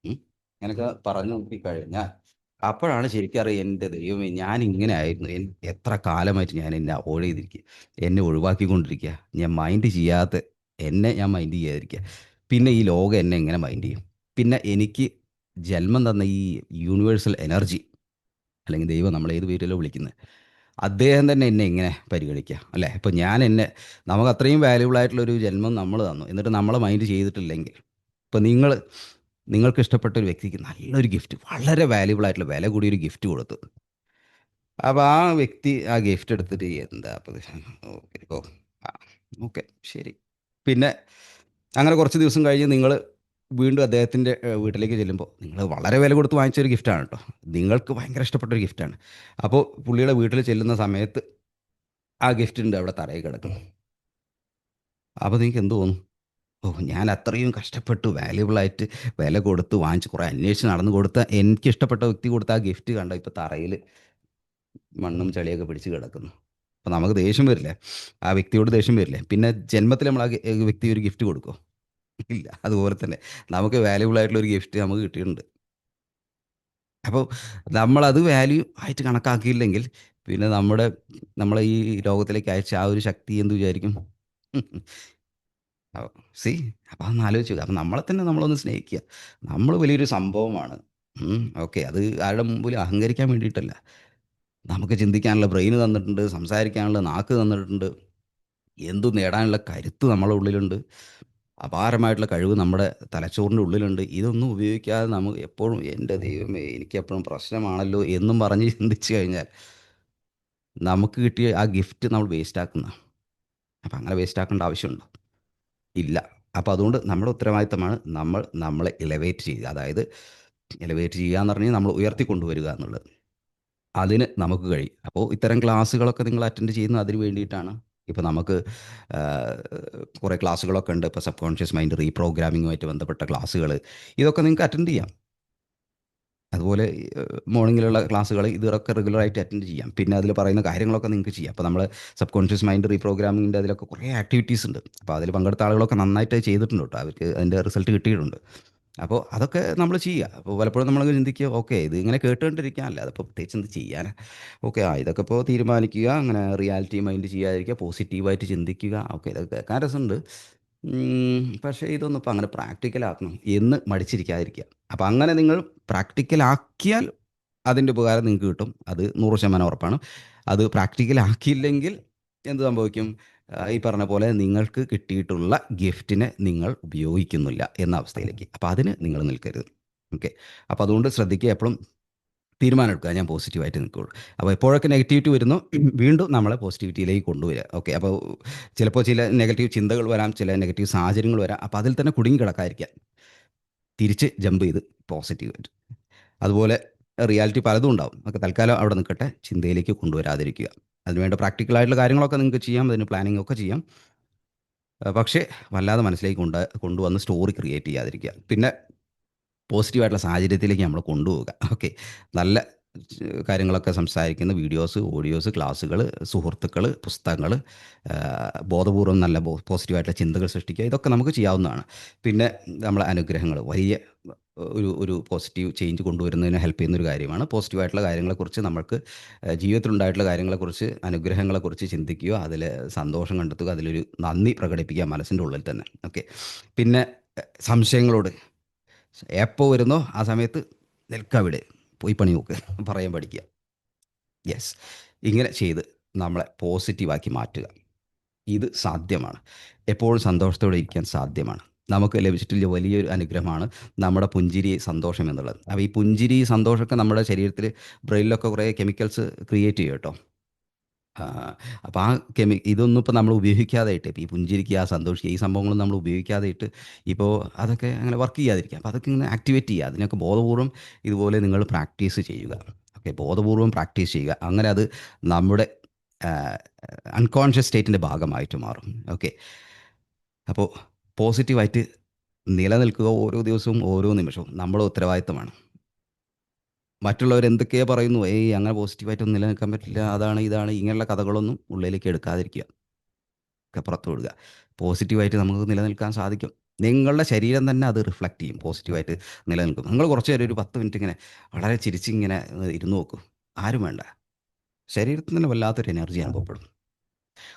ഇങ്ങനൊക്കെ പറഞ്ഞു നോക്കി കഴിഞ്ഞാൽ അപ്പോഴാണ് ശരിക്കും അറിയാം എന്റെ ദൈവമേ ഞാൻ ഇങ്ങനെ ആയിരുന്നു. എത്ര കാലമായിട്ട് ഞാൻ എന്നെ അവോയ്ഡ് ചെയ്തിരിക്കുക. എന്നെ ഒഴിവാക്കിക്കൊണ്ടിരിക്കുക. ഞാൻ മൈൻഡ് ചെയ്യാത്ത എന്നെ ഞാൻ മൈൻഡ് ചെയ്യാതിരിക്കുക. പിന്നെ ഈ ലോകം എന്നെ എങ്ങനെ മൈൻഡ് ചെയ്യും? പിന്നെ എനിക്ക് ജന്മം തന്ന ഈ യൂണിവേഴ്സൽ എനർജി അല്ലെങ്കിൽ ദൈവം നമ്മൾ ഏത് പേരിലോ വിളിക്കുന്നത് അദ്ദേഹം തന്നെ എന്നെ ഇങ്ങനെ പരിഗണിക്കുക അല്ലേ? ഇപ്പം ഞാൻ എന്നെ നമുക്ക് അത്രയും വാല്യുബിൾ ആയിട്ടുള്ളൊരു ജന്മം നമ്മൾ തന്നു. എന്നിട്ട് നമ്മളെ മൈൻഡ് ചെയ്തിട്ടില്ലെങ്കിൽ ഇപ്പം നിങ്ങൾ നിങ്ങൾക്ക് ഇഷ്ടപ്പെട്ട ഒരു വ്യക്തിക്ക് നല്ലൊരു ഗിഫ്റ്റ് വളരെ വാല്യുബിൾ ആയിട്ടുള്ള വില കൂടിയൊരു ഗിഫ്റ്റ് കൊടുത്തു. അപ്പോൾ ആ വ്യക്തി ആ ഗിഫ്റ്റ് എടുത്തിട്ട് എന്താ ഓക്കെ ഓ ഓക്കെ ശരി. പിന്നെ അങ്ങനെ കുറച്ച് ദിവസം കഴിഞ്ഞ് നിങ്ങൾ വീണ്ടും അദ്ദേഹത്തിന്റെ വീട്ടിലേക്ക് ചെല്ലുമ്പോൾ നിങ്ങൾ വളരെ വില കൊടുത്ത് വാങ്ങിച്ചൊരു ഗിഫ്റ്റാണ് കേട്ടോ നിങ്ങൾക്ക് ഭയങ്കര ഇഷ്ടപ്പെട്ട ഒരു ഗിഫ്റ്റാണ് അപ്പോൾ പുള്ളിയുടെ വീട്ടിൽ ചെല്ലുന്ന സമയത്ത് ആ ഗിഫ്റ്റ് ഉണ്ട് അവിടെ തറയിൽ കിടക്കുന്നു. അപ്പോൾ നിങ്ങൾക്ക് എന്ത് തോന്നും? ഓ ഞാൻ അത്രയും കഷ്ടപ്പെട്ടു വാല്യുബിളായിട്ട് വില കൊടുത്ത് വാങ്ങിച്ച് കുറേ അന്വേഷിച്ച് നടന്നു കൊടുത്ത എനിക്ക് ഇഷ്ടപ്പെട്ട വ്യക്തി കൊടുത്ത ആ ഗിഫ്റ്റ് കണ്ട? ഇപ്പോൾ തറയിൽ മണ്ണും ചളിയൊക്കെ പിടിച്ച് കിടക്കുന്നു. അപ്പോൾ നമുക്ക് ദേഷ്യം വരില്ലേ? ആ വ്യക്തിയോട് ദേഷ്യം വരില്ലേ? പിന്നെ ജന്മത്തിൽ നമ്മൾ ആ വ്യക്തി ഒരു ഗിഫ്റ്റ് കൊടുക്കുമോ ഇല്ല. അതുപോലെ തന്നെ നമുക്ക് വാല്യുബിൾ ആയിട്ടുള്ള ഒരു ഗിഫ്റ്റ് നമുക്ക് കിട്ടിയിട്ടുണ്ട്. അപ്പോൾ നമ്മളത് വാല്യൂ ആയിട്ട് കണക്കാക്കിയില്ലെങ്കിൽ പിന്നെ നമ്മുടെ നമ്മളെ ഈ ലോകത്തിലേക്ക് അയച്ച ആ ഒരു ശക്തി എന്ത് വിചാരിക്കും? സി അപ്പോൾ അതൊന്ന് ആലോചിച്ച് അപ്പം നമ്മളെ തന്നെ നമ്മളൊന്ന് സ്നേഹിക്കുക. നമ്മൾ വലിയൊരു സംഭവമാണ്. ഓക്കെ അത് ആരുടെ മുമ്പിൽ അഹങ്കരിക്കാൻ വേണ്ടിയിട്ടല്ല. നമുക്ക് ചിന്തിക്കാനുള്ള ബ്രെയിൻ തന്നിട്ടുണ്ട് സംസാരിക്കാനുള്ള നാക്ക് തന്നിട്ടുണ്ട്. എന്തു നേടാനുള്ള കരുത്ത് നമ്മളെ ഉള്ളിലുണ്ട്. അപാരമായിട്ടുള്ള കഴിവ് നമ്മുടെ തലച്ചോറിന്റെ ഉള്ളിലുണ്ട്. ഇതൊന്നും ഉപയോഗിക്കാതെ നമുക്ക് എപ്പോഴും എന്റെ ദൈവമേ എനിക്ക് എപ്പോഴും പ്രശ്നമാണല്ലോ എന്നും പറഞ്ഞ് ചിന്തിച്ചു കഴിഞ്ഞാൽ നമുക്ക് കിട്ടിയ ആ ഗിഫ്റ്റ് നമ്മൾ വേസ്റ്റ് ആക്കുന്ന അപ്പം അങ്ങനെ വേസ്റ്റ് ആക്കേണ്ട ആവശ്യമുണ്ടോ? ഇല്ല. അപ്പോൾ അതുകൊണ്ട് നമ്മുടെ ഉത്തരവാദിത്തമാണ് നമ്മൾ നമ്മളെ ഇലവേറ്റ് ചെയ്യുക. അതായത് ഇലവേറ്റ് ചെയ്യുക എന്ന് പറഞ്ഞാൽ നമ്മൾ ഉയർത്തിക്കൊണ്ടുവരിക എന്നുള്ളത്. അതിന് നമുക്ക് കഴിയും. അപ്പോൾ ഇത്തരം ക്ലാസ്സുകളൊക്കെ നിങ്ങൾ അറ്റൻഡ് ചെയ്യുന്നത് അതിന് വേണ്ടിയിട്ടാണ്. ഇപ്പോൾ നമുക്ക് കുറേ ക്ലാസ്സുകളൊക്കെ ഉണ്ട്. ഇപ്പോൾ സബ് കോൺഷ്യസ് മൈൻഡ് റീപ്രോഗ്രാമിങ്ങുമായിട്ട് ബന്ധപ്പെട്ട ക്ലാസ്സുകൾ ഇതൊക്കെ നിങ്ങൾക്ക് അറ്റൻഡ് ചെയ്യാം. അതുപോലെ മോർണിംഗിലുള്ള ക്ലാസ്സുകൾ ഇതൊക്കെ റെഗുലറായിട്ട് അറ്റൻഡ് ചെയ്യാം. പിന്നെ അതിൽ പറയുന്ന കാര്യങ്ങളൊക്കെ നിങ്ങൾക്ക് ചെയ്യാം. അപ്പോൾ നമ്മൾ സബ് കോൺഷ്യസ് മൈൻഡ് റീപ്രോഗ്രാമിങ്ങിന്റെ അതിലൊക്കെ കുറേ ആക്ടിവിറ്റീസ് ഉണ്ട്. അപ്പോൾ അതിൽ പങ്കെടുത്ത ആളുകളൊക്കെ നന്നായിട്ട് ചെയ്തിട്ടുണ്ട് കേട്ടോ. അവർക്ക് അതിന്റെ റിസൾട്ട് കിട്ടിയിട്ടുണ്ട്. അപ്പോൾ അതൊക്കെ നമ്മൾ ചെയ്യുക അപ്പോൾ പലപ്പോഴും നമ്മൾ ചിന്തിക്കുക ഓക്കെ ഇത് ഇങ്ങനെ കേട്ടുകൊണ്ടിരിക്കാനല്ല. അതിപ്പോൾ പ്രത്യേകിച്ച് എന്ത് ചെയ്യാൻ ഓക്കെ ആ ഇതൊക്കെ ഇപ്പോൾ തീരുമാനിക്കുക അങ്ങനെ റിയാലിറ്റി മൈൻഡ് ചെയ്യാതിരിക്കുക പോസിറ്റീവായിട്ട് ചിന്തിക്കുക. ഓക്കെ ഇതൊക്കെ കേൾക്കാൻ രസമുണ്ട്. പക്ഷേ ഇതൊന്നും ഇപ്പോൾ അങ്ങനെ പ്രാക്ടിക്കലാക്കണം എന്ന് മടിച്ചിരിക്കാതിരിക്കുക. അപ്പോൾ അങ്ങനെ നിങ്ങൾ പ്രാക്ടിക്കലാക്കിയാൽ അതിന്റെ ഉപകാരം നിങ്ങൾക്ക് കിട്ടും. അത് നൂറ് ശതമാനം ഉറപ്പാണ്. അത് പ്രാക്ടിക്കലാക്കിയില്ലെങ്കിൽ എന്ത് സംഭവിക്കും? ഈ പറഞ്ഞ പോലെ നിങ്ങൾക്ക് കിട്ടിയിട്ടുള്ള ഗിഫ്റ്റിനെ നിങ്ങൾ ഉപയോഗിക്കുന്നില്ല എന്ന അവസ്ഥയിലേക്ക്. അപ്പോൾ അതിന് നിങ്ങൾ നിൽക്കരുത്. ഓക്കെ. അപ്പോൾ അതുകൊണ്ട് ശ്രദ്ധിക്കുക എപ്പോഴും തീരുമാനം എടുക്കുക ഞാൻ പോസിറ്റീവായിട്ട് നിൽക്കുകയുള്ളൂ അപ്പോൾ എപ്പോഴൊക്കെ നെഗറ്റിവിറ്റി വരുന്നു വീണ്ടും നമ്മളെ പോസിറ്റിവിറ്റിയിലേക്ക് കൊണ്ടുവരിക. ഓക്കെ. അപ്പോൾ ചിലപ്പോൾ ചില നെഗറ്റീവ് ചിന്തകൾ വരാം ചില നെഗറ്റീവ് സാഹചര്യങ്ങൾ വരാം. അപ്പോൾ അതിൽ തന്നെ കുടുങ്ങി കിടക്കാതിരിക്കുക. തിരിച്ച് ജമ്പ് ചെയ്ത് പോസിറ്റീവായിട്ട്. അതുപോലെ റിയാലിറ്റി പലതും ഉണ്ടാവും. നമുക്ക് തൽക്കാലം അവിടെ നിൽക്കട്ടെ. ചിന്തയിലേക്ക് കൊണ്ടുവരാതിരിക്കുക. അതിനുവേണ്ട പ്രാക്ടിക്കൽ ആയിട്ടുള്ള കാര്യങ്ങളൊക്കെ നിങ്ങൾക്ക് ചെയ്യാം. അതിന് പ്ലാനിങ് ഒക്കെ ചെയ്യാം. പക്ഷേ വല്ലാതെ മനസ്സിലേക്ക് കൊണ്ട് കൊണ്ടുവന്ന് സ്റ്റോറി ക്രിയേറ്റ് ചെയ്യാതിരിക്കുക. പിന്നെ പോസിറ്റീവായിട്ടുള്ള സാഹചര്യത്തിലേക്ക് നമ്മൾ കൊണ്ടുപോവുക. ഓക്കെ നല്ല കാര്യങ്ങളൊക്കെ സംസാരിക്കുന്ന വീഡിയോസ് ഓഡിയോസ് ക്ലാസ്സുകൾ സുഹൃത്തുക്കൾ പുസ്തകങ്ങൾ ബോധപൂർവം നല്ല പോസിറ്റീവായിട്ടുള്ള ചിന്തകൾ സൃഷ്ടിക്കുക. ഇതൊക്കെ നമുക്ക് ചെയ്യാവുന്നതാണ്. പിന്നെ നമ്മളെ അനുഗ്രഹങ്ങൾ. വലിയ ഒരു ഒരു പോസിറ്റീവ് ചേഞ്ച് കൊണ്ടുവരുന്നതിന് ഹെൽപ്പ് ചെയ്യുന്ന ഒരു കാര്യമാണ് പോസിറ്റീവായിട്ടുള്ള കാര്യങ്ങളെക്കുറിച്ച് നമ്മൾക്ക് ജീവിതത്തിലുണ്ടായിട്ടുള്ള കാര്യങ്ങളെക്കുറിച്ച് അനുഗ്രഹങ്ങളെക്കുറിച്ച് ചിന്തിക്കുക അതിൽ സന്തോഷം കണ്ടെത്തുക അതിലൊരു നന്ദി പ്രകടിപ്പിക്കുക മനസ്സിന്റെ ഉള്ളിൽ തന്നെ. ഓക്കെ പിന്നെ സംശയങ്ങളോട്. എപ്പോൾ വരുന്നോ ആ സമയത്ത് നിൽക്കുക അവിടെ. പോയി പണി നോക്ക്. പറയാൻ പഠിക്കുക. യെസ് ഇങ്ങനെ ചെയ്ത് നമ്മളെ പോസിറ്റീവാക്കി മാറ്റുക. ഇത് സാധ്യമാണ്. എപ്പോഴും സന്തോഷത്തോടെ ഇരിക്കാൻ സാധ്യമാണ്. നമുക്ക് ലഭിച്ചിട്ടുള്ള വലിയൊരു അനുഗ്രഹമാണ് നമ്മുടെ പുഞ്ചിരി സന്തോഷം എന്നുള്ളത്. അപ്പോൾ ഈ പുഞ്ചിരി സന്തോഷമൊക്കെ നമ്മുടെ ശരീരത്തിൽ ബ്രെയിനിലൊക്കെ കുറേ കെമിക്കൽസ് ക്രിയേറ്റ് ചെയ്യും കേട്ടോ. അപ്പോൾ ആ കെമി ഇതൊന്നും ഇപ്പോൾ നമ്മൾ ഉപയോഗിക്കാതായിട്ട് ഇപ്പോൾ ഈ പുഞ്ചിരിക്കുക സന്തോഷിക്കുക ഈ സംഭവങ്ങളൊന്നും നമ്മൾ ഉപയോഗിക്കാതായിട്ട് ഇപ്പോൾ അതൊക്കെ അങ്ങനെ വർക്ക് ചെയ്യാതിരിക്കുക. അപ്പോൾ അതൊക്കെ ഇങ്ങനെ ആക്ടിവേറ്റ് ചെയ്യുക. അതിനൊക്കെ ബോധപൂർവം ഇതുപോലെ നിങ്ങൾ പ്രാക്ടീസ് ചെയ്യുക. ഓക്കെ ബോധപൂർവം പ്രാക്ടീസ് ചെയ്യുക. അങ്ങനെ അത് നമ്മുടെ അൺകോൺഷ്യസ് സ്റ്റേറ്റിന്റെ ഭാഗമായിട്ട് മാറും. ഓക്കെ. അപ്പോൾ പോസിറ്റീവായിട്ട് നിലനിൽക്കുക ഓരോ ദിവസവും ഓരോ നിമിഷവും നമ്മുടെ ഉത്തരവാദിത്തമാണ്. മറ്റുള്ളവർ എന്തൊക്കെയോ പറയുന്നു ഏയ് അങ്ങനെ പോസിറ്റീവായിട്ടൊന്നും നിലനിൽക്കാൻ പറ്റില്ല അതാണ് ഇതാണ് ഇങ്ങനെയുള്ള കഥകളൊന്നും ഉള്ളിലേക്ക് എടുക്കാതിരിക്കുക. ഒക്കെ പുറത്തു വിടുക. പോസിറ്റീവായിട്ട് നമുക്ക് നിലനിൽക്കാൻ സാധിക്കും. നിങ്ങളുടെ ശരീരം തന്നെ അത് റിഫ്ലക്റ്റ് ചെയ്യും പോസിറ്റീവായിട്ട് നിലനിൽക്കും. നിങ്ങൾ കുറച്ച് നേരം ഒരു പത്ത് മിനിറ്റ് ഇങ്ങനെ വളരെ ചിരിച്ചിങ്ങനെ ഇരുന്ന് നോക്കും. ആരും വേണ്ട. ശരീരത്തിന് തന്നെ വല്ലാത്തൊരു എനർജി അനുഭവപ്പെടും.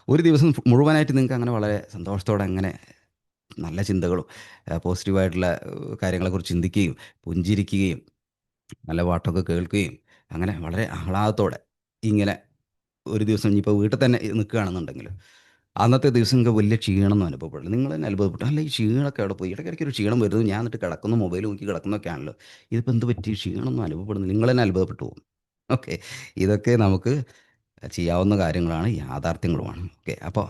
ഒരു ദിവസം മുഴുവനായിട്ട് നിങ്ങൾക്ക് അങ്ങനെ വളരെ സന്തോഷത്തോടെ അങ്ങനെ നല്ല ചിന്തകളും പോസിറ്റീവായിട്ടുള്ള കാര്യങ്ങളെക്കുറിച്ച് ചിന്തിക്കുകയും പുഞ്ചിരിക്കുകയും നല്ല പാട്ടൊക്കെ കേൾക്കുകയും അങ്ങനെ വളരെ ആഹ്ലാദത്തോടെ ഇങ്ങനെ ഒരു ദിവസം ഇനിയിപ്പോൾ വീട്ടിൽ തന്നെ നിൽക്കുകയാണെന്നുണ്ടെങ്കിൽ അന്നത്തെ ദിവസം നിങ്ങൾക്ക് വലിയ ക്ഷീണമൊന്നും അനുഭവപ്പെടില്ല. നിങ്ങൾ തന്നെ അനുഭവപ്പെട്ടു. അല്ല ഈ ക്ഷീണമൊക്കെ അവിടെ പോയി. ഇടയ്ക്കിടയ്ക്ക് ഒരു ക്ഷീണം വരുന്നു. ഞാൻ എന്നിട്ട് കിടക്കുന്നു മൊബൈൽ നോക്കി കിടക്കുന്നൊക്കെ ആണല്ലോ. ഇതിപ്പോൾ എന്ത് പറ്റി? ക്ഷീണമൊന്നും അനുഭവപ്പെടുന്നു നിങ്ങൾ തന്നെ അനുഭവപ്പെട്ടു പോകും. ഓക്കെ. ഇതൊക്കെ നമുക്ക് ചെയ്യാവുന്ന കാര്യങ്ങളാണ് യാഥാർത്ഥ്യങ്ങളുമാണ്. ഓക്കെ. അപ്പോൾ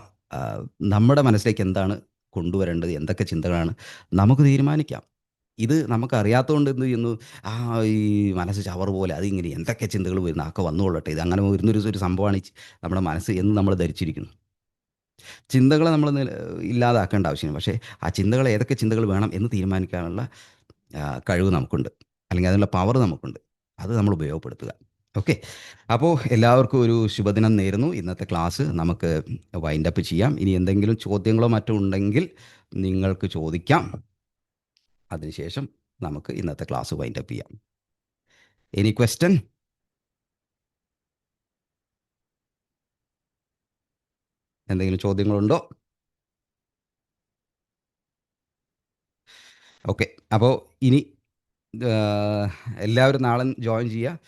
നമ്മുടെ മനസ്സിലേക്ക് എന്താണ് കൊണ്ടുവരേണ്ടത് എന്തൊക്കെ ചിന്തകളാണ് നമുക്ക് തീരുമാനിക്കാം. ഇത് നമുക്കറിയാത്തതുകൊണ്ട് എന്ത് ചെയ്യുന്നു? ആ ഈ മനസ്സ് ചവർ പോലെ അതിങ്ങനെ എന്തൊക്കെ ചിന്തകൾ വരുന്നു ഒക്കെ വന്നുകൊള്ളട്ടെ. ഇത് അങ്ങനെ വരുന്നൊരു ഒരു സംഭവമാണ് നമ്മുടെ മനസ്സ് എന്ന് നമ്മൾ ധരിച്ചിരിക്കുന്നു. ചിന്തകളെ നമ്മൾ ഇല്ലാതാക്കേണ്ട ആവശ്യമില്ല. പക്ഷേ ആ ചിന്തകൾ ഏതൊക്കെ ചിന്തകൾ വേണം എന്ന് തീരുമാനിക്കാനുള്ള കഴിവ് നമുക്കുണ്ട്. അല്ലെങ്കിൽ അതിനുള്ള പവർ നമുക്കുണ്ട്. അത് നമ്മൾ ഉപയോഗപ്പെടുത്തുക. ഓക്കെ. അപ്പോൾ എല്ലാവർക്കും ഒരു ശുഭദിനം നേരുന്നു. ഇന്നത്തെ ക്ലാസ് നമുക്ക് വൈൻഡ് അപ്പ് ചെയ്യാം. ഇനി എന്തെങ്കിലും ചോദ്യങ്ങളോ മറ്റോ ഉണ്ടെങ്കിൽ നിങ്ങൾക്ക് ചോദിക്കാം. അതിനുശേഷം നമുക്ക് ഇന്നത്തെ ക്ലാസ് വൈൻഡ് അപ്പ് ചെയ്യാം. എനി ക്വസ്റ്റ്യൻ എന്തെങ്കിലും ചോദ്യങ്ങളുണ്ടോ? ഓക്കെ. അപ്പോൾ ഇനി എല്ലാവരും നാളെ ജോയിൻ ചെയ്യുക.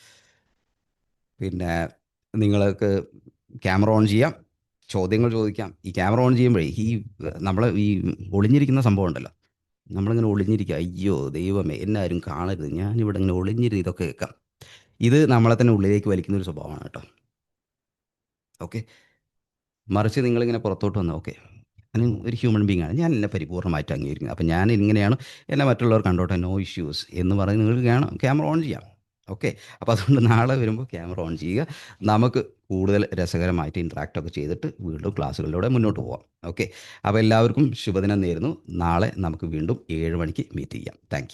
പിന്നെ നിങ്ങൾക്ക് ക്യാമറ ഓൺ ചെയ്യാം. ചോദ്യങ്ങൾ ചോദിക്കാം. ഈ ക്യാമറ ഓൺ ചെയ്യുമ്പോഴേ ഈ നമ്മൾ ഈ ഒളിഞ്ഞിരിക്കുന്ന സംഭവം ഉണ്ടല്ലോ. നമ്മളിങ്ങനെ ഒളിഞ്ഞിരിക്കുക അയ്യോ ദൈവമേ എന്നാരും കാണരുത്. ഞാനിവിടെ ഇങ്ങനെ ഒളിഞ്ഞിരുന്ന് ഇതൊക്കെ കേൾക്കാം. ഇത് നമ്മളെ തന്നെ ഉള്ളിലേക്ക് വലിക്കുന്ന ഒരു സ്വഭാവമാണ് കേട്ടോ. ഓക്കെ. മറിച്ച് നിങ്ങളിങ്ങനെ പുറത്തോട്ട് വന്നാൽ ഓക്കെ. ഞാൻ ഒരു ഹ്യൂമൻ ബീങ് ആണ്. ഞാൻ എന്നെ പരിപൂർണമായിട്ട് അംഗീകരിക്കുന്നത് അപ്പം ഞാൻ ഇങ്ങനെയാണ് എന്നെ മറ്റുള്ളവർ കണ്ടോട്ടെ നോ ഇഷ്യൂസ് എന്ന് പറഞ്ഞ് നിങ്ങൾക്ക് ക്യാമറ ഓൺ ചെയ്യാം. ഓക്കെ. അപ്പോൾ അതുകൊണ്ട് നാളെ വരുമ്പോൾ ക്യാമറ ഓൺ ചെയ്യുക. നമുക്ക് കൂടുതൽ രസകരമായിട്ട് ഇൻട്രാക്റ്റ് ഒക്കെ ചെയ്തിട്ട് വീണ്ടും ക്ലാസ്സുകളിലൂടെ മുന്നോട്ട് പോവാം. ഓക്കെ. അപ്പോൾ എല്ലാവർക്കും ശുഭദിനം നേരുന്നു. നാളെ നമുക്ക് വീണ്ടും ഏഴ് മണിക്ക് മീറ്റ് ചെയ്യാം. താങ്ക്